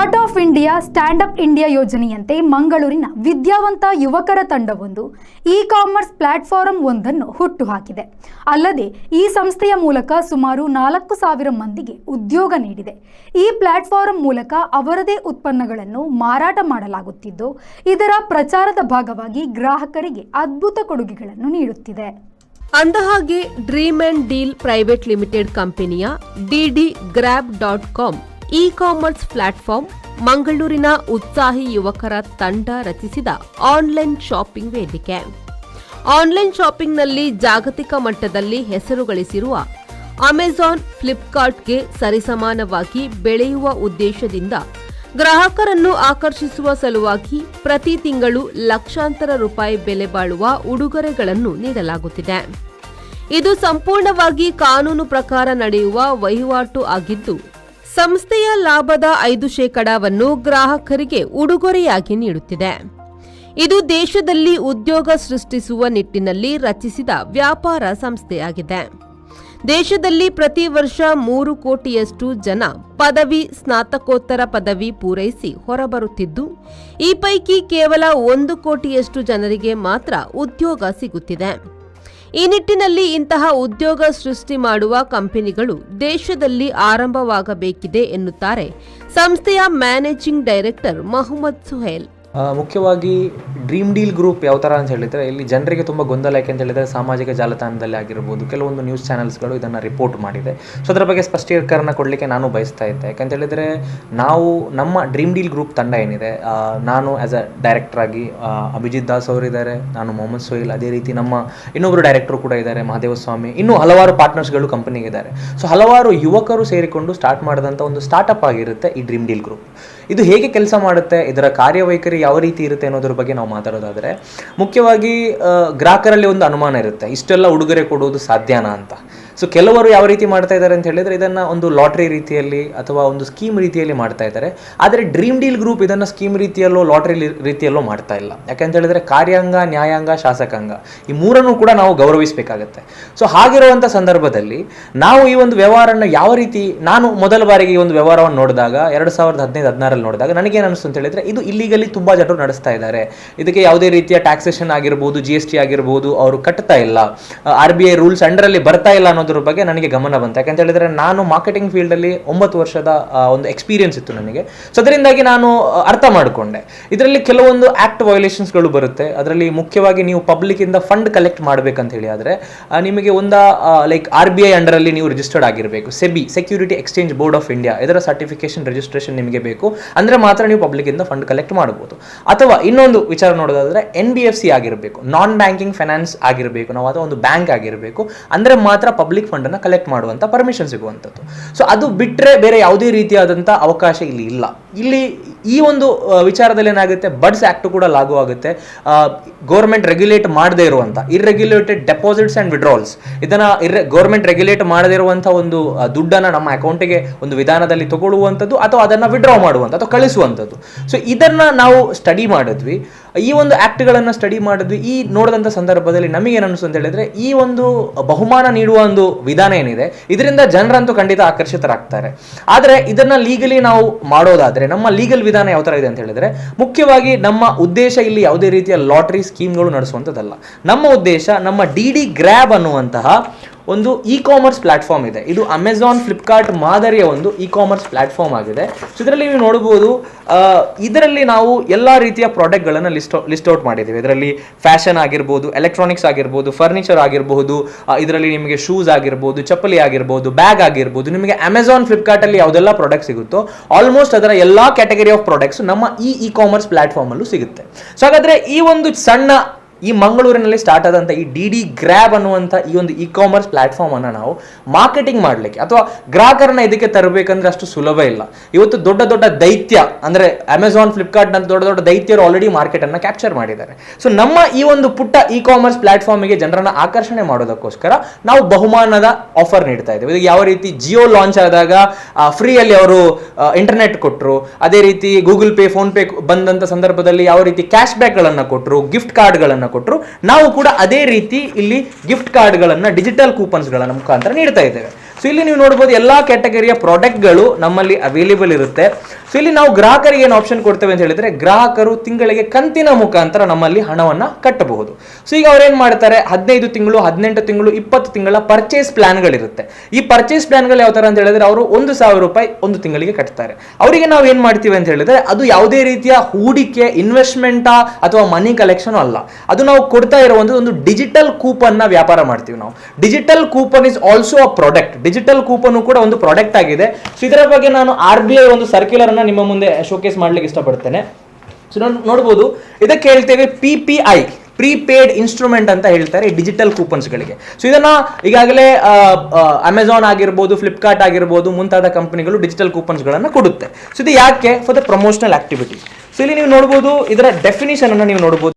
Start of India stand up India ಯೋಜನೆಯಂತೆ ಮಂಗಳೂರಿನ ವಿದ್ಯಾವಂತ ಯುವಕರ ತಂಡವೊಂದು ಇ ಕಾಮರ್ಸ್ ಪ್ಲಾಟ್ಫಾರಂ ಒಂದನ್ನು ಹುಟ್ಟುಹಾಕಿದೆ. ಅಲ್ಲದೆ ಈ ಸಂಸ್ಥೆಯ ಮೂಲಕ ಸುಮಾರು ನಾಲ್ಕು ಸಾವಿರ ಮಂದಿಗೆ ಉದ್ಯೋಗ ನೀಡಿದೆ. ಈ ಪ್ಲಾಟ್ಫಾರಂ ಮೂಲಕ ಅವರದೇ ಉತ್ಪನ್ನಗಳನ್ನು ಮಾರಾಟ ಮಾಡಲಾಗುತ್ತಿದ್ದು, ಇದರ ಪ್ರಚಾರದ ಭಾಗವಾಗಿ ಗ್ರಾಹಕರಿಗೆ ಅದ್ಭುತ ಕೊಡುಗೆಗಳನ್ನು ನೀಡುತ್ತಿದೆ. ಅಂದಹಾಗೆ dream and deal private limited ಕಂಪನಿಯ DD grab dot com e commerce platform ಮಂಗಳೂರಿನ ಉತ್ಸಾಹಿ ಯುವಕರ ತಂಡ ರಚಿಸಿದ ಆನ್ಲೈನ್ ಶಾಪಿಂಗ್ ವೇದಿಕೆ. ಆನ್ಲೈನ್ ಶಾಪಿಂಗ್ನಲ್ಲಿ ಜಾಗತಿಕ ಮಟ್ಟದಲ್ಲಿ ಹೆಸರು ಗಳಿಸಿರುವ ಅಮೆಜಾನ್, ಫ್ಲಿಪ್ಕಾರ್ಟ್ಗೆ ಸರಿಸಮಾನವಾಗಿ ಬೆಳೆಯುವ ಉದ್ದೇಶದಿಂದ ಗ್ರಾಹಕರನ್ನು ಆಕರ್ಷಿಸುವ ಸಲುವಾಗಿ ಪ್ರತಿ ತಿಂಗಳು ಲಕ್ಷಾಂತರ ರೂಪಾಯಿ ಬೆಲೆ ಬಾಳುವ ಉಡುಗೊರೆಗಳನ್ನು ನೀಡಲಾಗುತ್ತಿದೆ. ಇದು ಸಂಪೂರ್ಣವಾಗಿ ಕಾನೂನು ಪ್ರಕಾರ ನಡೆಯುವ ವಹಿವಾಟು ಆಗಿದ್ದು ಸಂಸ್ಥೆಯ ಲಾಭದ ಐದು ಶೇಕಡಾವನ್ನು ಗ್ರಾಹಕರಿಗೆ ಉಡುಗೊರೆಯಾಗಿ ನೀಡುತ್ತಿದೆ. ಇದು ದೇಶದಲ್ಲಿ ಉದ್ಯೋಗ ಸೃಷ್ಟಿಸುವ ನಿಟ್ಟಿನಲ್ಲಿ ರಚಿಸಿದ ವ್ಯಾಪಾರ ಸಂಸ್ಥೆಯಾಗಿದೆ. ದೇಶದಲ್ಲಿ ಪ್ರತಿ ವರ್ಷ ಮೂರು ಕೋಟಿಯಷ್ಟು ಜನ ಪದವಿ, ಸ್ನಾತಕೋತ್ತರ ಪದವಿ ಪೂರೈಸಿ ಹೊರಬರುತ್ತಿದ್ದು, ಈ ಪೈಕಿ ಕೇವಲ ಒಂದು ಕೋಟಿಯಷ್ಟು ಜನರಿಗೆ ಮಾತ್ರ ಉದ್ಯೋಗ ಸಿಗುತ್ತಿದೆ. ಈ ನಿಟ್ಟಿನಲ್ಲಿ ಇಂತಹ ಉದ್ಯೋಗ ಸೃಷ್ಟಿ ಮಾಡುವ ಕಂಪನಿಗಳು ದೇಶದಲ್ಲಿ ಆರಂಭವಾಗಬೇಕಿದೆ ಎನ್ನುತ್ತಾರೆ ಸಂಸ್ಥೆಯ ಮ್ಯಾನೇಜಿಂಗ್ ಡೈರೆಕ್ಟರ್ ಮೊಹಮ್ಮದ್ ಸುಹೇಲ್. ಮುಖ್ಯವಾಗಿ ಡ್ರೀಮ್ ಡೀಲ್ ಗ್ರೂಪ್ ಯಾವ ಥರ ಅಂತ ಹೇಳಿದರೆ, ಇಲ್ಲಿ ಜನರಿಗೆ ತುಂಬ ಗೊಂದಲ, ಯಾಕೆ ಅಂತ ಹೇಳಿದರೆ ಸಾಮಾಜಿಕ ಜಾಲತಾಣದಲ್ಲಿ ಆಗಿರ್ಬೋದು, ಕೆಲವೊಂದು ನ್ಯೂಸ್ ಚಾನಲ್ಸ್ಗಳು ಇದನ್ನು ರಿಪೋರ್ಟ್ ಮಾಡಿದೆ. ಸೊ ಅದರ ಬಗ್ಗೆ ಸ್ಪಷ್ಟೀಕರಣ ಕೊಡಲಿಕ್ಕೆ ನಾನು ಬಯಸ್ತಾ ಇದ್ದೆ. ಯಾಕಂತ ಹೇಳಿದರೆ, ನಾವು ನಮ್ಮ ಡ್ರೀಮ್ ಡೀಲ್ ಗ್ರೂಪ್ ತಂಡ ಏನಿದೆ ನಾನು ಆ್ಯಸ್ ಅ ಡೈರೆಕ್ಟರ್ ಆಗಿ ಅಭಿಜಿತ್ ದಾಸ್ ಅವರಿದ್ದಾರೆ, ನಾನು ಮೊಹಮ್ಮದ್ ಸೊಹೈಲ್, ಅದೇ ರೀತಿ ನಮ್ಮ ಇನ್ನೊಬ್ಬರು ಡೈರೆಕ್ಟರ್ ಕೂಡ ಇದ್ದಾರೆ, ಮಹಾದೇವ ಸ್ವಾಮಿ, ಇನ್ನೂ ಹಲವಾರು ಪಾರ್ಟ್ನರ್ಸ್ಗಳು ಕಂಪನಿಗೆ ಇದ್ದಾರೆ. ಸೊ ಹಲವಾರು ಯುವಕರು ಸೇರಿಕೊಂಡು ಸ್ಟಾರ್ಟ್ ಮಾಡಿದಂಥ ಒಂದು ಸ್ಟಾರ್ಟಪ್ ಆಗಿರುತ್ತೆ ಈ ಡ್ರೀಮ್ ಡೀಲ್ ಗ್ರೂಪ್ ಇದು ಹೇಗೆ ಕೆಲಸ ಮಾಡುತ್ತೆ, ಇದರ ಕಾರ್ಯವೈಖರಿ ಯಾವ ರೀತಿ ಇರುತ್ತೆ ಅನ್ನೋದ್ರ ಬಗ್ಗೆ ನಾವು ಮಾತಾಡೋದಾದರೆ, ಮುಖ್ಯವಾಗಿ ಗ್ರಾಹಕರಲ್ಲಿ ಒಂದು ಅನುಮಾನ ಇರುತ್ತೆ, ಇಷ್ಟೆಲ್ಲ ಉಡುಗೊರೆ ಕೊಡುವುದು ಸಾಧ್ಯನಾ ಅಂತ. ಸೊ ಕೆಲವರು ಯಾವ ರೀತಿ ಮಾಡ್ತಾ ಇದ್ದಾರೆ ಅಂತ ಹೇಳಿದ್ರೆ ಇದನ್ನ ಒಂದು ಲಾಟ್ರಿ ರೀತಿಯಲ್ಲಿ ಅಥವಾ ಒಂದು ಸ್ಕೀಮ್ ರೀತಿಯಲ್ಲಿ ಮಾಡ್ತಾ ಇದ್ದಾರೆ. ಆದರೆ ಡ್ರೀಮ್ ಡೀಲ್ ಗ್ರೂಪ್ ಇದನ್ನ ಸ್ಕೀಮ್ ರೀತಿಯಲ್ಲೋ, ಲಾಟ್ರಿ ರೀತಿಯಲ್ಲೋ ಮಾಡ್ತಾ ಇಲ್ಲ. ಯಾಕಂತ ಹೇಳಿದ್ರೆ ಕಾರ್ಯಾಂಗ, ನ್ಯಾಯಾಂಗ, ಶಾಸಕಾಂಗ ಈ ಮೂರನ್ನು ಕೂಡ ನಾವು ಗೌರವಿಸಬೇಕಾಗತ್ತೆ. ಸೊ ಹಾಗಿರುವಂಥ ಸಂದರ್ಭದಲ್ಲಿ ನಾವು ಈ ಒಂದು ವ್ಯವಹಾರನ ಯಾವ ರೀತಿ ನಾನು ಮೊದಲ ಬಾರಿಗೆ ಈ ಒಂದು ವ್ಯವಹಾರವನ್ನು ನೋಡಿದಾಗ, ಎರಡು ಸಾವಿರದ ಹದಿನೈದು ಹದಿನಾರಲ್ಲಿ ನೋಡಿದಾಗ ನನಗೇನು ಅನಿಸ್ತು ಅಂತ ಹೇಳಿದ್ರೆ ಇದು ಇಲ್ಲಿಗಲಿ ತುಂಬಾ ಜನರು ನಡೆಸ್ತಾ ಇದ್ದಾರೆ. ಇದಕ್ಕೆ ಯಾವುದೇ ರೀತಿಯ ಟ್ಯಾಕ್ಸೇಷನ್ ಆಗಿರ್ಬೋದು ಜಿ ಎಸ್ ಟಿ ಆಗಿರ್ಬೋದು, ಅವರು ಕಟ್ತಾ ಇಲ್ಲ. ಆರ್ ಬಿ ಐ ರೂಲ್ಸ್ ಅಂಡರಲ್ಲಿ ಬರ್ತಾ ಇಲ್ಲ ಅನ್ನೋದ್ರ ಬಗ್ಗೆ ನನಗೆ ಗಮನ ಬಂತು. ಯಾಕಂತ ಹೇಳಿದ್ರೆ ನಾನು ಮಾರ್ಕೆಟಿಂಗ್ ಫೀಲ್ಡಲ್ಲಿ ಒಂಬತ್ತು ವರ್ಷದ ಒಂದು ಎಕ್ಸ್ಪೀರಿಯನ್ಸ್ ಇತ್ತು ನನಗೆ. ಸೊ ಅದರಿಂದಾಗಿ ನಾನು ಅರ್ಥ ಮಾಡಿಕೊಂಡೆ. ಇದರಲ್ಲಿ ಕೆಲವೊಂದು ಆಕ್ಟ್ ವೈಲೇಷನ್ಸ್ಗಳು ಬರುತ್ತೆ. ಅದರಲ್ಲಿ ಮುಖ್ಯವಾಗಿ ನೀವು ಪಬ್ಲಿಕ್ ಇಂದ ಫಂಡ್ ಕಲೆಕ್ಟ್ ಮಾಡ್ಬೇಕಂತ ಹೇಳಿ ಆದರೆ ನಿಮಗೆ ಒಂದ ಲೈಕ್ ಆರ್ ಬಿ ಐ ಅಂಡರಲ್ಲಿ ನೀವು ರಿಜಿಸ್ಟರ್ಡ್ ಆಗಿರಬೇಕು. SEBI security exchange board of India ಇದರ ಸರ್ಟಿಫಿಕೇಶನ್ ರಿಜಿಸ್ಟ್ರೇಷನ್ ನಿಮಗೆ ಬೇಕು. ಅಂದ್ರೆ ಮಾತ್ರ ನೀವು ಪಬ್ಲಿಕ್ ಇಂದ ಫಂಡ್ ಕಲೆಕ್ಟ್ ಮಾಡಬಹುದು ಅಥವಾ ಇನ್ನೊಂದು ವಿಚಾರ ನೋಡೋದಾದ್ರೆ ಎನ್ ಬಿ ಎಫ್ ಸಿ ಆಗಿರಬೇಕು. ನಾನ್ ಬ್ಯಾಂಕಿಂಗ್ ಫೈನಾನ್ಸ್ ಆಗಿರಬೇಕು. ನಾವು ಅಥವಾ ಒಂದು ಬ್ಯಾಂಕ್ ಆಗಿರಬೇಕು. ಅಂದ್ರೆ ಮಾತ್ರ ಪಬ್ಲಿಕ್ ಫಂಡ್ ಅನ್ನ ಕಲೆಕ್ಟ್ ಮಾಡುವಂತ ಪರ್ಮಿಷನ್ ಸಿಗುವಂಥದ್ದು ಸೊ ಅದು ಬಿಟ್ರೆ ಬೇರೆ ಯಾವುದೇ ರೀತಿಯಾದಂಥ ಅವಕಾಶ ಇಲ್ಲಿ ಇಲ್ಲ. ಇಲ್ಲಿ ಈ ಒಂದು ವಿಚಾರದಲ್ಲಿ ಏನಾಗುತ್ತೆ, ಬಡ್ಸ್ ಆಕ್ಟ್ ಕೂಡ ಲಾಗು ಆಗುತ್ತೆ. ಗೌರ್ಮೆಂಟ್ ರೆಗ್ಯುಲೇಟ್ ಮಾಡದೇ ಇರುವಂತ ಇರ್ರೆಗ್ಯುಲೇಟೆಡ್ ಡೆಪಾಸಿಟ್ಸ್ ಅಂಡ್ ವಿಡ್ರಾಲ್ಸ್ ಇದನ್ನ ಇರ್ರೆ ಗೌರ್ಮೆಂಟ್ ರೆಗ್ಯುಲೇಟ್ ಮಾಡದೇ ಇರುವಂತ ಒಂದು ದುಡ್ಡನ್ನ ನಮ್ಮ ಅಕೌಂಟಿಗೆ ಒಂದು ವಿಧಾನದಲ್ಲಿ ತಗೊಳ್ಳುವಂಥದ್ದು, ಅಥವಾ ಅದನ್ನ ವಿಡ್ರಾ ಮಾಡುವಂಥ ಅಥವಾ ಕಳಿಸುವಂಥದ್ದು. ಸೊ ಇದನ್ನ ನಾವು ಸ್ಟಡಿ ಮಾಡಿದ್ವಿ. ಈ ಒಂದು ಆಕ್ಟ್ಗಳನ್ನು ಸ್ಟಡಿ ಮಾಡಿದ್ವಿ. ಈ ನೋಡಿದಂಥ ಸಂದರ್ಭದಲ್ಲಿ ನಮಗೆ ಅನಿಸ್ತು ಅಂತ ಹೇಳಿದ್ರೆ, ಈ ಒಂದು ಬಹುಮಾನ ನೀಡುವ ಒಂದು ವಿಧಾನ ಏನಿದೆ, ಇದರಿಂದ ಜನರಂತೂ ಖಂಡಿತ ಆಕರ್ಷಿತರಾಗ್ತಾರೆ. ಆದರೆ, ಇದನ್ನ ಲೀಗಲಿ ನಾವು ಮಾಡೋದಾದ್ರೆ ನಮ್ಮ ಲೀಗಲ್ ವಿಧಾನ ಯಾವ ಥರ ಇದೆ ಅಂತ ಹೇಳಿದ್ರೆ, ಮುಖ್ಯವಾಗಿ ನಮ್ಮ ಉದ್ದೇಶ ಇಲ್ಲಿ ಯಾವುದೇ ರೀತಿಯ ಲಾಟ್ರಿ ಸ್ಕೀಮ್ಗಳು ನಡೆಸುವಂಥದ್ದಲ್ಲ ನಮ್ಮ ಉದ್ದೇಶ, ನಮ್ಮ ಡಿ ಡಿ ಗ್ರ್ಯಾಬ್ ಅನ್ನುವಂತಹ ಒಂದು ಇ ಕಾಮರ್ಸ್ ಪ್ಲಾಟ್ಫಾರ್ಮ್ ಇದೆ. ಇದು ಅಮೆಝಾನ್ ಫ್ಲಿಪ್ಕಾರ್ಟ್ ಮಾದರಿಯ ಒಂದು ಇ ಕಾಮರ್ಸ್ ಪ್ಲಾಟ್ಫಾರ್ಮ್ ಆಗಿದೆ. ಸೊ ಇದರಲ್ಲಿ ನೀವು ನೋಡಬಹುದು ಇದರಲ್ಲಿ ನಾವು ಎಲ್ಲ ರೀತಿಯ ಪ್ರಾಡಕ್ಟ್ಗಳನ್ನು ಲಿಸ್ಟ್ ಲಿಸ್ಟ್ ಔಟ್ ಮಾಡಿದ್ದೀವಿ. ಇದರಲ್ಲಿ ಫ್ಯಾಷನ್ ಆಗಿರ್ಬೋದು ಎಲೆಕ್ಟ್ರಾನಿಕ್ಸ್ ಆಗಿರ್ಬೋದು ಫರ್ನಿಚರ್ ಆಗಿರಬಹುದು ಇದರಲ್ಲಿ ನಿಮಗೆ ಶೂಸ್ ಆಗಿರ್ಬೋದು, ಚಪ್ಪಲಿ ಆಗಿರ್ಬೋದು ಬ್ಯಾಗ್ ಆಗಿರ್ಬೋದು, ನಿಮಗೆ ಅಮೆಝಾನ್ ಫ್ಲಿಪ್ಕಾರ್ಟಲ್ಲಿ ಯಾವುದೆಲ್ಲ ಪ್ರಾಡಕ್ಟ್ ಸಿಗುತ್ತೋ ಆಲ್ಮೋಸ್ಟ್ ಅದರ ಎಲ್ಲ ಕ್ಯಾಟಗರಿ ಆಫ್ ಪ್ರಾಡಕ್ಟ್ಸ್ ನಮ್ಮ ಈ ಇ ಕಾಮರ್ಸ್ ಪ್ಲಾಟ್ಫಾರ್ಮಲ್ಲೂ ಸಿಗುತ್ತೆ. ಸೊ ಹಾಗಾದ್ರೆ ಈ ಒಂದು ಸಣ್ಣ ಈ ಮಂಗಳೂರಿನಲ್ಲಿ ಸ್ಟಾರ್ಟ್ ಆದಂಥ ಈ ಡಿ ಡಿ ಗ್ರ್ಯಾಬ್ ಅನ್ನುವಂಥ ಈ ಒಂದು ಇ ಕಾಮರ್ಸ್ ಪ್ಲಾಟ್ಫಾರ್ಮ್ ಅನ್ನು ನಾವು ಮಾರ್ಕೆಟಿಂಗ್ ಮಾಡಲಿಕ್ಕೆ ಅಥವಾ ಗ್ರಾಹಕರನ್ನ ಇದಕ್ಕೆ ತರಬೇಕಂದ್ರೆ ಅಷ್ಟು ಸುಲಭ ಇಲ್ಲ. ಇವತ್ತು ದೊಡ್ಡ ದೊಡ್ಡ ದೈತ್ಯ ಅಂದ್ರೆ ಅಮೆಝಾನ್ ಫ್ಲಿಪ್ಕಾರ್ಟ್ ನಂತ ದೊಡ್ಡ ದೊಡ್ಡ ದೈತ್ಯರು ಆಲ್ರೆಡಿ ಮಾರ್ಕೆಟ್ ಅನ್ನ ಕ್ಯಾಪ್ಚರ್ ಮಾಡಿದ್ದಾರೆ. ಸೊ ನಮ್ಮ ಈ ಒಂದು ಪುಟ್ಟ ಇ ಕಾಮರ್ಸ್ ಪ್ಲಾಟ್ಫಾರ್ಮಿಗೆ ಜನರನ್ನು ಆಕರ್ಷಣೆ ಮಾಡೋದಕ್ಕೋಸ್ಕರ ನಾವು ಬಹುಮಾನದ ಆಫರ್ ನೀಡ್ತಾ ಇದ್ದೇವೆ. ಇದು ಯಾವ ರೀತಿ ಜಿಯೋ ಲಾಂಚ್ ಆದಾಗ ಫ್ರೀಯಲ್ಲಿ ಅವರು ಇಂಟರ್ನೆಟ್ ಕೊಟ್ಟರು ಅದೇ ರೀತಿ ಗೂಗಲ್ ಪೇ ಫೋನ್ ಪೇ ಬಂದಂತ ಸಂದರ್ಭದಲ್ಲಿ ಯಾವ ರೀತಿ ಕ್ಯಾಶ್ ಬ್ಯಾಕ್ಗಳನ್ನು ಕೊಟ್ಟರು ಗಿಫ್ಟ್ ಕಾರ್ಡ್ಗಳನ್ನು ಕೊಟ್ಟರು. ನಾವು ಕೂಡ ಅದೇ ರೀತಿ ಇಲ್ಲಿ ಗಿಫ್ಟ್ ಕಾರ್ಡ್ಗಳನ್ನು ಡಿಜಿಟಲ್ ಕೂಪನ್ಸ್ಗಳ ಮುಖಾಂತರ ನೀಡ್ತಾ ಇದ್ದೇವೆ. ಸೊ ಇಲ್ಲಿ ನೀವು ನೋಡ್ಬೋದು ಎಲ್ಲಾ ಕ್ಯಾಟಗರಿಯ ಪ್ರಾಡಕ್ಟ್ಗಳು ನಮ್ಮಲ್ಲಿ ಅವೈಲೇಬಲ್ ಇರುತ್ತೆ. ಸೊ ಇಲ್ಲಿ ನಾವು ಗ್ರಾಹಕರಿಗೆ ಏನು ಆಪ್ಷನ್ ಕೊಡ್ತೇವೆ ಅಂತ ಹೇಳಿದ್ರೆ, ಗ್ರಾಹಕರು ತಿಂಗಳಿಗೆ ಕಂತಿನ ಮುಖಾಂತರ ನಮ್ಮಲ್ಲಿ ಹಣವನ್ನ ಕಟ್ಟಬಹುದು. ಸೊ ಈಗ ಅವ್ರೇನ್ ಮಾಡ್ತಾರೆ, ಹದಿನೈದು ತಿಂಗಳು, ಹದಿನೆಂಟು ತಿಂಗಳು, ಇಪ್ಪತ್ತು ತಿಂಗಳ ಪರ್ಚೇಸ್ ಪ್ಲಾನ್ಗಳಿರುತ್ತೆ ಈ ಪರ್ಚೇಸ್ ಪ್ಲಾನ್ಗಳು ಯಾವ ತರ ಅಂತ ಹೇಳಿದ್ರೆ, ಅವರು ಒಂದು ಸಾವಿರ ರೂಪಾಯಿ ಒಂದು ತಿಂಗಳಿಗೆ ಕಟ್ತಾರೆ. ಅವರಿಗೆ ನಾವು ಏನ್ ಮಾಡ್ತೀವಿ ಅಂತ ಹೇಳಿದ್ರೆ, ಅದು ಯಾವುದೇ ರೀತಿಯ ಹೂಡಿಕೆ ಇನ್ವೆಸ್ಟ್ಮೆಂಟಾ ಅಥವಾ ಮನಿ ಕಲೆಕ್ಷನ್ ಅಲ್ಲ. ಅದು ನಾವು ಕೊಡ್ತಾ ಇರೋ ಒಂದು ಡಿಜಿಟಲ್ ಕೂಪನ್ನ ವ್ಯಾಪಾರ ಮಾಡ್ತೀವಿ ನಾವು. Digital coupon is also a product digital coupon ಕೂಡ ಒಂದು ಪ್ರಾಡಕ್ಟ್ ಆಗಿದೆ. ಸೊ ಇದರ ಬಗ್ಗೆ ನಾನು ಆರ್ ಬಿ ಐ ಒಂದು ಸರ್ಕ್ಯುಲರ್ ಅನ್ನ ನಿಮ್ಮ ಮುಂದೆ ಶೋಕೇಸ್ ಮಾಡ್ಲಿಕ್ಕೆ ಇಷ್ಟಪಡ್ತೇನೆ. ಸೊ ನೋಡ್ಬೋದು. ಇದಕ್ಕೆ ಹೇಳ್ತೇವೆ P P I prepaid instrument ಅಂತ ಹೇಳ್ತಾರೆ ಡಿಜಿಟಲ್ ಕೂಪನ್ಸ್ಗಳಿಗೆ ಸೊ ಇದನ್ನ ಈಗಾಗಲೇ ಅಮೆಝಾನ್ ಆಗಿರ್ಬೋದು ಫ್ಲಿಪ್ಕಾರ್ಟ್ ಆಗಿರ್ಬೋದು, ಮುಂತಾದ ಕಂಪನಿಗಳು ಡಿಜಿಟಲ್ ಕೂಪನ್ಸ್ಗಳನ್ನು ಕೊಡುತ್ತೆ. ಸೊ ಇದು ಯಾಕೆ? For the promotional activity so ಇಲ್ಲಿ ನೀವು ನೋಡ್ಬೋದು, ಇದರ ಡೆಫಿನಿಷನ್ ಅನ್ನು ನೀವು ನೋಡ್ಬೋದು.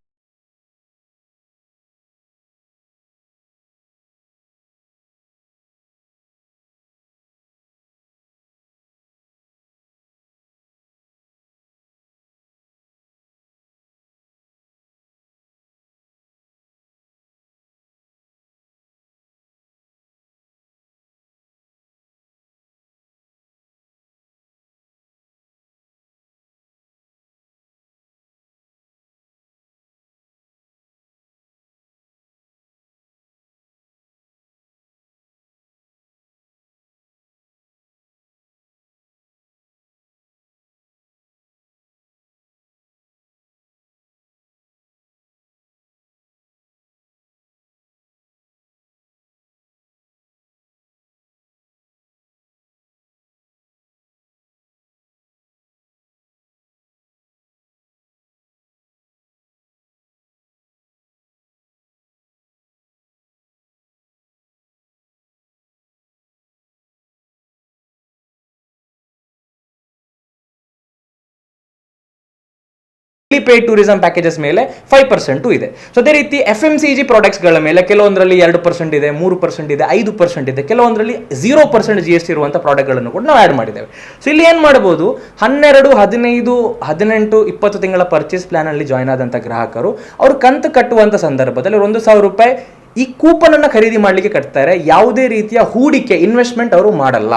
ಪೇಡ್ ಟೂರಿಸಂ ಪ್ಯಾಕೇಜಸ್ ಮೇಲೆ ಫೈವ್ ಪರ್ಸೆಂಟು ಇದೆ. ಸೊ ಅದೇ ರೀತಿ ಎಫ್ ಎಂ ಸಿ ಜಿ ಪ್ರಾಡಕ್ಟ್ಸ್ಗಳ ಮೇಲೆ ಕೆಲವೊಂದರಲ್ಲಿ ಎರಡು ಪರ್ಸೆಂಟ್ ಇದೆ, ಮೂರು ಪರ್ಸೆಂಟ್ ಇದೆ, ಐದು ಪರ್ಸೆಂಟ್ ಇದೆ, ಕೆಲವೊಂದರಲ್ಲಿ zero percent G S T ಇರುವಂಥ ಪ್ರಾಡಕ್ಟ್ಗಳನ್ನು ಕೂಡ ನಾವು ಆ್ಯಡ್ ಮಾಡಿದ್ದೇವೆ. ಸೊ ಇಲ್ಲಿ ಏನು ಮಾಡ್ಬೋದು? ಹನ್ನೆರಡು, ಹದಿನೈದು, ಹದಿನೆಂಟು, ಇಪ್ಪತ್ತು ತಿಂಗಳ ಪರ್ಚೇಸ್ ಪ್ಲ್ಯಾನಲ್ಲಿ ಜಾಯ್ನ್ ಆದಂಥ ಗ್ರಾಹಕರು ಅವರು ಕಂತು ಕಟ್ಟುವಂಥ ಸಂದರ್ಭದಲ್ಲಿ ಒಂದು ಸಾವಿರ ರೂಪಾಯಿ ಈ ಕೂಪನ್ ಅನ್ನ ಖರೀದಿ ಮಾಡಲಿಕ್ಕೆ ಕಟ್ತಾರೆ. ಯಾವುದೇ ರೀತಿಯ ಹೂಡಿಕೆ ಇನ್ವೆಸ್ಟ್ಮೆಂಟ್ ಅವರು ಮಾಡಲ್ಲ.